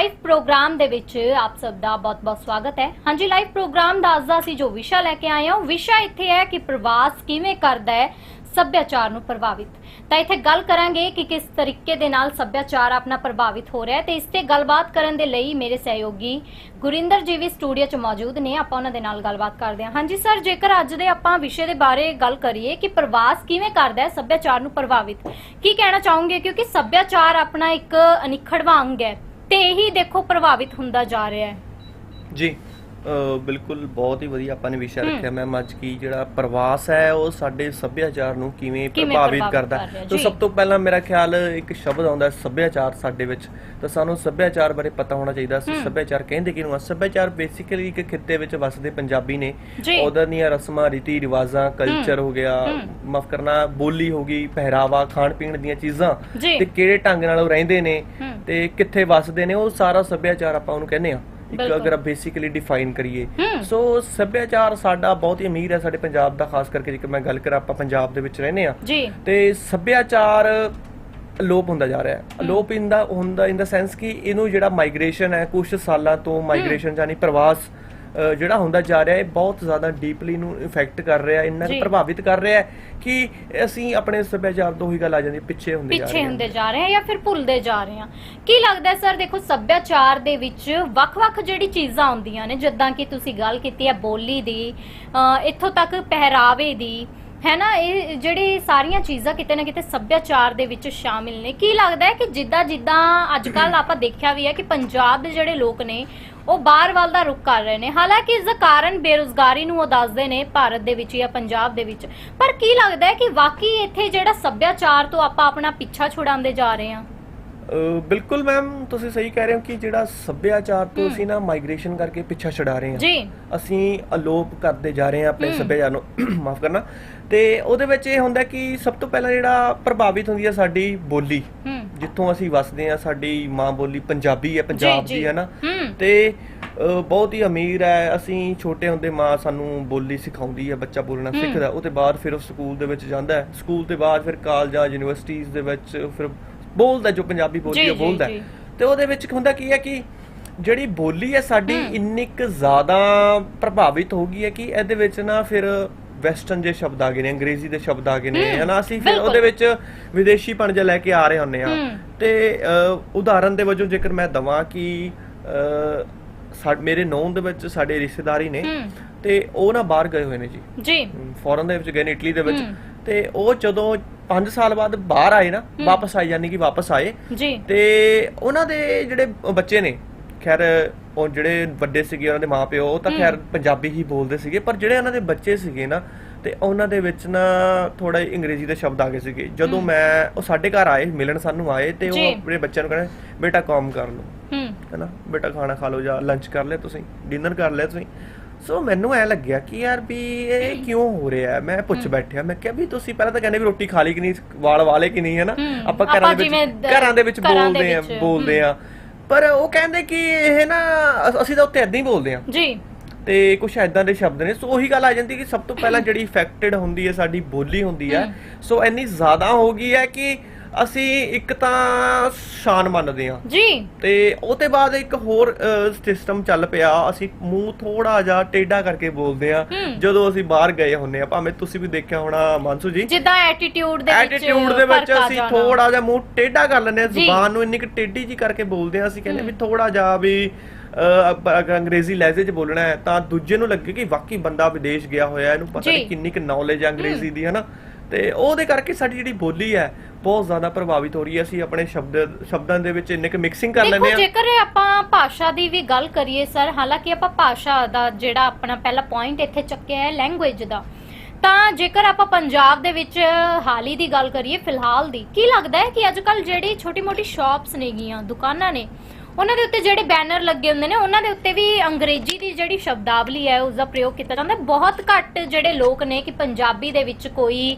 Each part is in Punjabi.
ਲਾਈਵ ਪ੍ਰੋਗਰਾਮ ਦੇ ਵਿੱਚ ਆਪ ਸਭ ਦਾ ਬਹੁਤ-ਬਹੁਤ ਸਵਾਗਤ ਹੈ। ਹਾਂਜੀ ਲਾਈਵ ਪ੍ਰੋਗਰਾਮ ਦਾ ਅੱਜ ਦਾ ਅਸੀਂ ਜੋ ਵਿਸ਼ਾ ਲੈ ਕੇ ਆਏ ਹਾਂ। ਵਿਸ਼ਾ ਇੱਥੇ ਹੈ ਕਿ ਪ੍ਰਵਾਸ ਕਿਵੇਂ ਕਰਦਾ ਹੈ, ਸੱਭਿਆਚਾਰ ਨੂੰ ਪ੍ਰਭਾਵਿਤ। ਤਾਂ ਇੱਥੇ ਗੱਲ ਕਰਾਂਗੇ ਕਿ ਕਿਸ ਤਰੀਕੇ ਦੇ ਨਾਲ ਸੱਭਿਆਚਾਰ ਆਪਣਾ ਪ੍ਰਭਾਵਿਤ ਹੋ ਰਿਹਾ ਹੈ। ਤੇ ਇਸ ਤੇ ਗੱਲਬਾਤ ਕਰਨ ਦੇ ਲਈ ਮੇਰੇ ਸਹਿਯੋਗੀ ਗੁਰਿੰਦਰ ਜੀ ਵੀ ਸਟੂਡੀਓ 'ਚ ਮੌਜੂਦ ਨੇ। ਆਪਾਂ ਉਹਨਾਂ ਦੇ ਨਾਲ ਗੱਲਬਾਤ ਕਰਦੇ ਹਾਂ। ਹਾਂਜੀ ਸਰ ਜੇਕਰ ਅੱਜ ਦੇ ਆਪਾਂ ਵਿਸ਼ੇ ਦੇ ਬਾਰੇ ਗੱਲ ਕਰੀਏ ਕਿ ਪ੍ਰਵਾਸ ਕਿਵੇਂ ਕਰਦਾ ਹੈ, ਸੱਭਿਆਚਾਰ ਨੂੰ ਪ੍ਰਭਾਵਿਤ, ਕੀ ਕਹਿਣਾ ਚਾਹੋਗੇ? ਕਿਉਂਕਿ ਸੱਭਿਆਚਾਰ ਆਪਣਾ ਇੱਕ ਅਨਿੱਖੜਵਾਂ ਅੰਗ ਹੈ। ਤੇ ਇਹੀ ਦੇਖੋ ਪ੍ਰਭਾਵਿਤ ਹੁੰਦਾ ਜਾ ਰਿਹਾ ਹੈ। ਜੀ। ਬਿਲਕੁਲ ਬਹੁਤ ਹੀ ਵਧੀਆ ਆਪਾਂ ਨੇ ਵਿਸ਼ਾ। ਰੱਖਿਆ ਮੈਮ ਅੱਜ ਕੀ ਜਿਹੜਾ ਪ੍ਰਵਾਸ ਹੈ ਉਹ ਸਾਡੇ ਸੱਭਿਆਚਾਰ ਨੂੰ ਕਿਵੇਂ ਪ੍ਰਭਾਵਿਤ ਕਰਦਾ ਤਾਂ। ਸਭ ਤੋਂ ਪਹਿਲਾਂ ਮੇਰਾ ਖਿਆਲ ਇੱਕ ਸ਼ਬਦ ਆਉਂਦਾ ਹੈ ਸੱਭਿਆਚਾਰ ਸਾਡੇ ਵਿੱਚ ਤਾਂ ਸਾਨੂੰ ਸੱਭਿਆਚਾਰ ਬਾਰੇ ਪਤਾ ਹੋਣਾ ਚਾਹੀਦਾ ਸੀ। ਸੱਭਿਆਚਾਰ ਕਹਿੰਦੇ ਕਿਹਨੂੰ ਆ ਸੱਭਿਆਚਾਰ ਬੇਸਿਕਲੀ ਇੱਕ ਖਿੱਤੇ ਵਿੱਚ ਵਸਦੇ ਪੰਜਾਬੀ ਨੇ ਜੀ। ਉਹਦਾਂ ਦੀਆਂ ਰਸਮਾਂ ਰੀਤੀ ਰਿਵਾਜਾਂ ਕਲਚਰ ਹੋ ਗਿਆ। ਮਾਫ ਕਰਨਾ ਬੋਲੀ ਹੋ ਗਈ ਪਹਿਰਾਵਾ ਖਾਣ ਪੀਣ ਦੀਆਂ ਚੀਜ਼ਾਂ। ਤੇ ਕਿਹੜੇ ਢੰਗ ਨਾਲ ਉਹ ਰਹਿੰਦੇ ਨੇ। ਤੇ ਕਿੱਥੇ ਵਸਦੇ ਨੇ ਉਹ ਸਾਰਾ ਸੱਭਿਆਚਾਰ ਆਪਾਂ ਉਹਨੂੰ ਕਹਿੰਦੇ ਆ ਇੱਕ। ਅਗਰ ਬੇਸਿਕਲੀ ਡਿਫਾਈਨ ਕਰੀਏ। ਸੋ ਸੱਭਿਆਚਾਰ ਸਾਡਾ ਬਹੁਤ ਹੀ ਅਮੀਰ ਹੈ ਸਾਡੇ ਪੰਜਾਬ ਦਾ ਖਾਸ ਕਰਕੇ ਜੇਕਰ ਮੈਂ ਗੱਲ ਕਰਾਂ ਆਪਾਂ ਪੰਜਾਬ ਦੇ ਵਿੱਚ ਰਹਿੰਦੇ ਆ ਤੇ ਸੱਭਿਆਚਾਰ ਅਲੋਪ ਹੁੰਦਾ ਜਾ ਰਿਹਾ ਹੈ। ਅਲੋਪ ਇੰਦਾ ਹੁੰਦਾ ਇਨ ਦਾ ਸੈਂਸ ਕਿ ਇਹਨੂੰ ਜਿਹੜਾ ਮਾਈਗ੍ਰੇਸ਼ਨ ਹੈ ਕੁਝ ਸਾਲਾਂ ਤੋਂ ਮਾਈਗ੍ਰੇਸ਼ਨ ਯਾਨੀ ਪ੍ਰਵਾਸ ਜਿਹੜਾ ਹੁੰਦਾ ਜਾ ਰਿਹਾ ਹੈ ਇਹ ਬਹੁਤ ਜ਼ਿਆਦਾ ਡੀਪਲੀ ਨੂੰ ਇਫੈਕਟ ਕਰ ਰਿਹਾ ਹੈ ਇੰਨਾ। ਪ੍ਰਭਾਵਿਤ ਕਰ ਰਿਹਾ ਹੈ ਕਿ ਅਸੀਂ ਆਪਣੇ ਸੱਭਿਆਚਾਰ ਤੋਂ ਹੀ ਗੱਲ ਆ ਜਾਂਦੀ ਹੈ, ਪਿੱਛੇ ਹੁੰਦੇ ਜਾ ਰਹੇ ਪਿੱਛੇ ਹਾਂ। ਹੁੰਦੇ ਜਾ ਰਹੇ ਆ ਜਾਂ ਫਿਰ ਭੁੱਲਦੇ ਜਾ ਰਹੇ ਆ ਕੀ ਲੱਗਦਾ ਹੈ ਸਰ? ਦੇਖੋ ਸੱਭਿਆਚਾਰ ਦੇ ਵਿੱਚ ਵੱਖ-ਵੱਖ ਜਿਹੜੀ ਚੀਜ਼ਾਂ ਆਉਂਦੀਆਂ ਨੇ ਜਿੱਦਾਂ ਕਿ ਤੁਸੀਂ ਗੱਲ ਕੀਤੀ ਹੈ ਬੋਲੀ ਦੀ ਇੱਥੋਂ ਤੱਕ ਪਹਿਰਾਵੇ ਦੀ ਹੈ ਨਾ ਇਹ ਜਿਹੜੀ ਸਾਰੀਆਂ ਚੀਜ਼ਾਂ ਕਿਤੇ ਨਾ ਕਿਤੇ ਸੱਭਿਆਚਾਰ ਦੇ ਵਿੱਚ ਸ਼ਾਮਿਲ ਨੇ। ਕੀ ਲੱਗਦਾ ਹੈ ਕਿ ਜਿੱਦਾਂ ਜਿੱਦਾਂ ਅੱਜ ਕੱਲ ਆਪਾਂ ਦੇਖਿਆ ਵੀ ਹੈ ਕਿ ਪੰਜਾਬ ਦੇ ਜਿਹੜੇ ਲੋਕ ਨੇ ਉਹ ਬਾਹਰ ਵੱਲ ਦਾ ਰੁਖ ਕਰ ਰਹੇ ਨੇ। ਹਾਲਾਂਕਿ ਇਸ ਦਾ ਕਾਰਨ ਬੇਰੁਜ਼ਗਾਰੀ ਨੂੰ ਉਹ ਦੱਸਦੇ ਨੇ ਭਾਰਤ ਦੇ ਵਿੱਚ ਜਾਂ ਪੰਜਾਬ ਦੇ ਵਿੱਚ। ਪਰ ਕੀ ਲੱਗਦਾ ਹੈ ਕਿ ਵਾਕਈ ਇੱਥੇ ਜਿਹੜਾ ਸੱਭਿਆਚਾਰ ਤੋਂ ਆਪਾਂ ਆਪਣਾ ਪਿੱਛਾ ਛੁਡਾਉਂਦੇ ਜਾ ਰਹੇ ਹਾਂ? ਬਿਲਕੁਲ ਮੈਮ ਤੁਸੀਂ ਸਹੀ ਕਹਿ ਰਹੇ ਹੋ ਕਿ ਜਿਹੜਾ ਸੱਭਿਆਚਾਰ ਤੋਂ ਅਸੀਂ ਨਾ ਮਾਈਗ੍ਰੇਸ਼ਨ ਕਰਕੇ ਪਿੱਛਾ ਛਡਾ ਰਹੇ ਹਾਂ। ਜੀ। ਅਸੀਂ ਅਲੋਪ ਕਰਦੇ ਜਾ ਰਹੇ ਹਾਂ ਆਪਣੇ। ਸੱਭਿਆਚਾਰ ਨੂੰ। ਮਾਫ ਕਰਨਾ। ਤੇ ਉਹਦੇ ਵਿੱਚ ਇਹ ਹੁੰਦਾ ਕਿ ਸਭ ਤੋਂ ਪਹਿਲਾਂ ਜਿਹੜਾ ਪ੍ਰਭਾਵਿਤ ਹੁੰਦੀ ਹੈ ਸਾਡੀ ਬੋਲੀ ਜਿੱਥੋਂ ਅਸੀਂ ਵਸਦੇ ਹਾਂ ਸਾਡੀ ਮਾਂ ਬੋਲੀ ਪੰਜਾਬੀ ਹੈ ਪੰਜਾਬ ਦੀ ਹੈ ਨਾ? ਤੇ ਬਹੁਤ ਹੀ ਅਮੀਰ ਹੈ। ਅਸੀਂ ਛੋਟੇ ਹੁੰਦੇ ਮਾਂ ਸਾਨੂੰ ਬੋਲੀ ਸਿਖਾਉਂਦੀ ਹੈ ਬੱਚਾ ਬੋਲਣਾ। ਸਿੱਖਦਾ। ਉਹ ਤੇ ਬਾਅਦ ਫਿਰ ਉਹ ਸਕੂਲ ਦੇ ਵਿੱਚ ਜਾਂਦਾ ਹੈ। ਸਕੂਲ ਤੇ ਬਾਅਦ ਫਿਰ ਕਾਲਜਾਂ ਯੂਨੀਵਰਸਿਟੀਜ਼ ਦੇ ਵਿੱਚ ਫਿਰ ਬੋਲਦਾ ਜੋ ਪੰਜਾਬੀ ਬੋਲੀ ਹੈ ਬੋਲਦਾ। ਤੇ ਉਹਦੇ ਵਿੱਚ ਹੁੰਦਾ ਕੀ ਹੈ ਕਿ ਜਿਹੜੀ ਬੋਲੀ ਹੈ ਸਾਡੀ। ਇੰਨੀ ਕੁ ਜ਼ਿਆਦਾ ਪ੍ਰਭਾਵਿਤ ਹੋ ਗਈ ਹੈ ਕਿ ਇਹਦੇ ਵਿੱਚ ਨਾ ਫਿਰ ਵੈਸਟਰਨ ਜੇ ਸ਼ਬਦ ਆ ਗਏ ਨੇ ਅੰਗਰੇਜ਼ੀ ਦੇ ਸ਼ਬਦ ਆ ਗਏ ਨੇ ਹਨਾ ਅਸੀਂ ਫਿਰ। ਉਹਦੇ ਵਿੱਚ ਵਿਦੇਸ਼ੀ ਪਣਜਾ ਲੈ ਕੇ ਆ ਰਹੇ ਹੁੰਨੇ ਆ। ਤੇ ਉਦਾਹਰਨ ਦੇ ਵਜੋਂ ਜੇਕਰ ਮੈਂ ਦਵਾਂ ਕਿ ਅ, ਸਾ- ਮੇਰੇ ਨੌਨ ਦੇ ਵਿੱਚ ਸਾਡੇ ਰਿਸ਼ਤੇਦਾਰੀ ਨੇ। ਤੇ ਉਹ ਨਾ ਬਾਹਰ ਗਏ ਹੋਏ ਨੇ ਜੀ ਜੀ ਫੋਰਨ ਦੇ ਵਿੱਚ ਗਏ ਨੇ ਇਟਲੀ ਦੇ ਵਿੱਚ। ਤੇ ਉਹ ਜਦੋਂ 5 ਸਾਲ ਬਾਅਦ ਬਾਹਰ ਆਏ ਨਾ ਵਾਪਸ ਆਏ ਯਾਨੀ ਕਿ ਵਾਪਸ ਆਏ। ਜੀ। ਤੇ ਉਹਨਾਂ ਦੇ ਜਿਹੜੇ ਬੱਚੇ ਨੇ ਖੈਰ ਉਹ ਜਿਹੜੇ ਵੱਡੇ ਸੀਗੇ ਉਹਨਾਂ ਦੇ ਮਾਪਿਓ ਉਹ ਤਾਂ। ਖੈਰ ਪੰਜਾਬੀ ਹੀ ਬੋਲਦੇ ਸੀਗੇ ਪਰ ਜਿਹੜੇ ਉਹਨਾਂ ਦੇ ਬੱਚੇ ਸੀਗੇ ਨਾ ਤੇ ਉਹਨਾਂ ਦੇ ਵਿੱਚ ਨਾ ਥੋੜਾ ਅੰਗਰੇਜ਼ੀ ਦੇ ਸ਼ਬਦ ਆ ਗਏ ਸੀਗੇ। ਜਦੋਂ। ਮੈਂ ਉਹ ਸਾਡੇ ਘਰ ਆਏ ਮਿਲਣ ਸਾਨੂੰ ਆਏ ਤੇ। ਉਹ ਆਪਣੇ ਬੱਚਿਆਂ ਨੂੰ ਕਹਿੰਦੇ ਬੇਟਾ ਕੰਮ ਕਰ ਲਓ। ਹੈਨਾ? ਬੇਟਾ ਖਾਣਾ ਖਾ ਲਓ ਜਾਂ ਲੰਚ ਕਰ ਲਿਆ ਤੁਸੀਂ ਡਿਨਰ ਕਰ ਲਿਆ ਤੁਸੀਂ। ਸੋ ਮੈਨੂੰ ਐ ਲੱਗਿਆ ਕਿ ਯਾਰ ਵੀ ਇਹ ਕਿਉਂ ਹੋ ਰਿਹਾ? ਮੈਂ ਪੁੱਛ ਬੈਠਿਆ। ਮੈਂ ਕਿਹਾ ਵੀ ਤੁਸੀਂ ਪਹਿਲਾਂ ਤਾਂ ਕਹਿੰਦੇ ਵੀ ਰੋਟੀ ਖਾ ਲਈ ਕਿ ਨਹੀਂ ਵਾਲ ਵਾਲੇ ਕਿ ਨਹੀਂ ਹੈ। ਨਾ ਆਪਾਂ ਘਰਾਂ ਦੇ ਵਿੱਚ ਘਰਾਂ ਦੇ ਵਿੱਚ ਬੋਲਦੇ ਆ ਬੋਲਦੇ ਆ ਪਰ ਉਹ ਕਹਿੰਦੇ ਕਿ ਇਹ ਨਾ ਅਸ- ਤਾਂ ਉੱਤੇ ਐਦਾਂ ਹੀ ਬੋਲਦੇ ਆ ਜੀ। ਤੇ ਕੁਝ ਐਦਾਂ ਦੇ ਸ਼ਬਦ ਨੇ। ਸੋ ਉਹੀ ਗੱਲ ਆ ਜਾਂਦੀ ਕਿ ਸਭ ਤੋਂ ਪਹਿਲਾਂ ਜਿਹੜੀ ਇਫੈਕਟਡ ਹੁੰਦੀ ਹੈ ਸਾਡੀ ਬੋਲੀ ਹੁੰਦੀ ਹੈ। ਹਮ। ਸੋ ਇੰਨੀ ਜ਼ਿਆਦਾ ਹੋ ਗਈ ਹੈ ਕਿ ਅਸੀਂ ਇੱਕ ਤਾਂ ਸ਼ਾਨ ਮੰਨਦੇ ਆ ਜੀ। ਤੇ ਉਹ ਤੇ ਬਾਅਦ ਇੱਕ ਹੋਰ ਸਿਸਟਮ ਚੱਲ ਪਿਆ। ਅਸੀਂ ਮੂੰਹ ਥੋੜਾ ਜਿਹਾ ਟੇਢਾ ਕਰਕੇ ਬੋਲਦੇ ਆ ਹੂੰ। ਜਦੋਂ ਅਸੀਂ ਬਾਹਰ ਗਏ ਹੁੰਨੇ ਆ ਭਾਵੇਂ ਤੁਸੀਂ ਵੀ ਦੇਖਿਆ ਹੋਣਾ ਮਾਨਸੂ ਜੀ। ਜਿੱਦਾਂ ਐਟੀਟਿਊਡ ਦੇ ਵਿੱਚ ਐਟੀਟਿਊਡ ਦੇ ਵਿੱਚ ਅਸੀਂ। ਥੋੜਾ ਜਿਹਾ ਮੂੰਹ ਟੇਢਾ ਕਰ ਲੈਂਦੇ ਆ। ਜ਼ੁਬਾਨ ਨੂੰ ਇੰਨੀ ਕਿ ਟੇਢੀ ਜੀ ਕਰਕੇ ਬੋਲਦੇ ਆ ਅਸੀਂ ਕਹਿੰਦੇ ਵੀ ਥੋੜਾ ਜਿਹਾ ਵੀ ਅੰਗਰੇਜ਼ੀ ਲਹਿਜੇ 'ਚ ਬੋਲਣਾ ਹੈ ਤਾਂ ਦੂਜੇ ਨੂੰ ਲੱਗੇ ਕਿ ਵਾਕਈ ਬੰਦਾ ਵਿਦੇਸ਼ ਗਿਆ ਹੋਇਆ ਇਹਨੂੰ ਪਤਾ। ਨਹੀਂ ਕਿੰਨੀ ਕਿ ਨੌਲੇਜ ਹੈ ਅੰਗਰੇਜ਼ੀ ਦੀ ਹਨਾ? ਤੇ ਉਹਦੇ ਕਰਕੇ ਸਾਡੀ ਜਿਹੜੀ ਬੋਲੀ ਹੈ ਬਹੁਤ ਜ਼ਿਆਦਾ ਪ੍ਰਭਾਵਿਤ ਹੋ ਰਹੀ ਹੈ। ਅਸੀਂ ਆਪਣੇ ਸ਼ਬਦ ਸ਼ਬਦਾਂ ਦੇ ਵਿੱਚ ਇੰਨੇ ਕਿ ਮਿਕਸਿੰਗ ਕਰ ਲੈਂਦੇ ਦੇਖੋ ਆ ਜੇਕਰ ਆਪਾਂ ਭਾਸ਼ਾ ਦੀ ਵੀ ਗੱਲ ਕਰੀਏ ਸਰ ਹਾਲਾਂਕਿ ਆਪਾਂ ਭਾਸ਼ਾ ਦਾ ਜਿਹੜਾ ਆਪਣਾ ਪਹਿਲਾ ਪੁਆਇੰਟ ਇੱਥੇ ਚੱਕਿਆ ਹੈ ਲੈਂਗੁਏਜ ਦਾ ਤਾਂ ਜੇਕਰ ਆਪਾਂ ਪੰਜਾਬ ਦੇ ਵਿੱਚ ਹਾਲ ਦੀ ਗੱਲ ਕਰੀਏ ਫਿਲਹਾਲ ਦੀ ਕੀ ਲੱਗਦਾ ਹੈ ਕਿ ਅੱਜ ਕੱਲ ਜਿਹੜੀ ਛੋਟੀ-ਮੋਟੀ ਸ਼ਾਪਸ ਨੇਗੀਆਂ ਦੁਕਾਨਾਂ ਨੇ ਉਹਨਾਂ ਦੇ ਉੱਤੇ ਜਿਹੜੇ ਬੈਨਰ ਲੱਗੇ ਹੁੰਦੇ ਨੇ ਉਹਨਾਂ ਦੇ ਉੱਤੇ ਵੀ ਅੰਗਰੇਜ਼ੀ ਦੀ ਜਿਹੜੀ ਸ਼ਬਦਾਵਲੀ ਹੈ ਉਸ ਦਾ ਪ੍ਰਯੋਗ ਕੀਤਾ ਜਾਂਦਾ। ਬਹੁਤ ਘੱਟ ਜਿਹੜੇ ਲੋਕ ਨੇ ਕਿ ਪੰਜਾਬੀ ਦੇ ਵਿੱਚ ਕੋਈ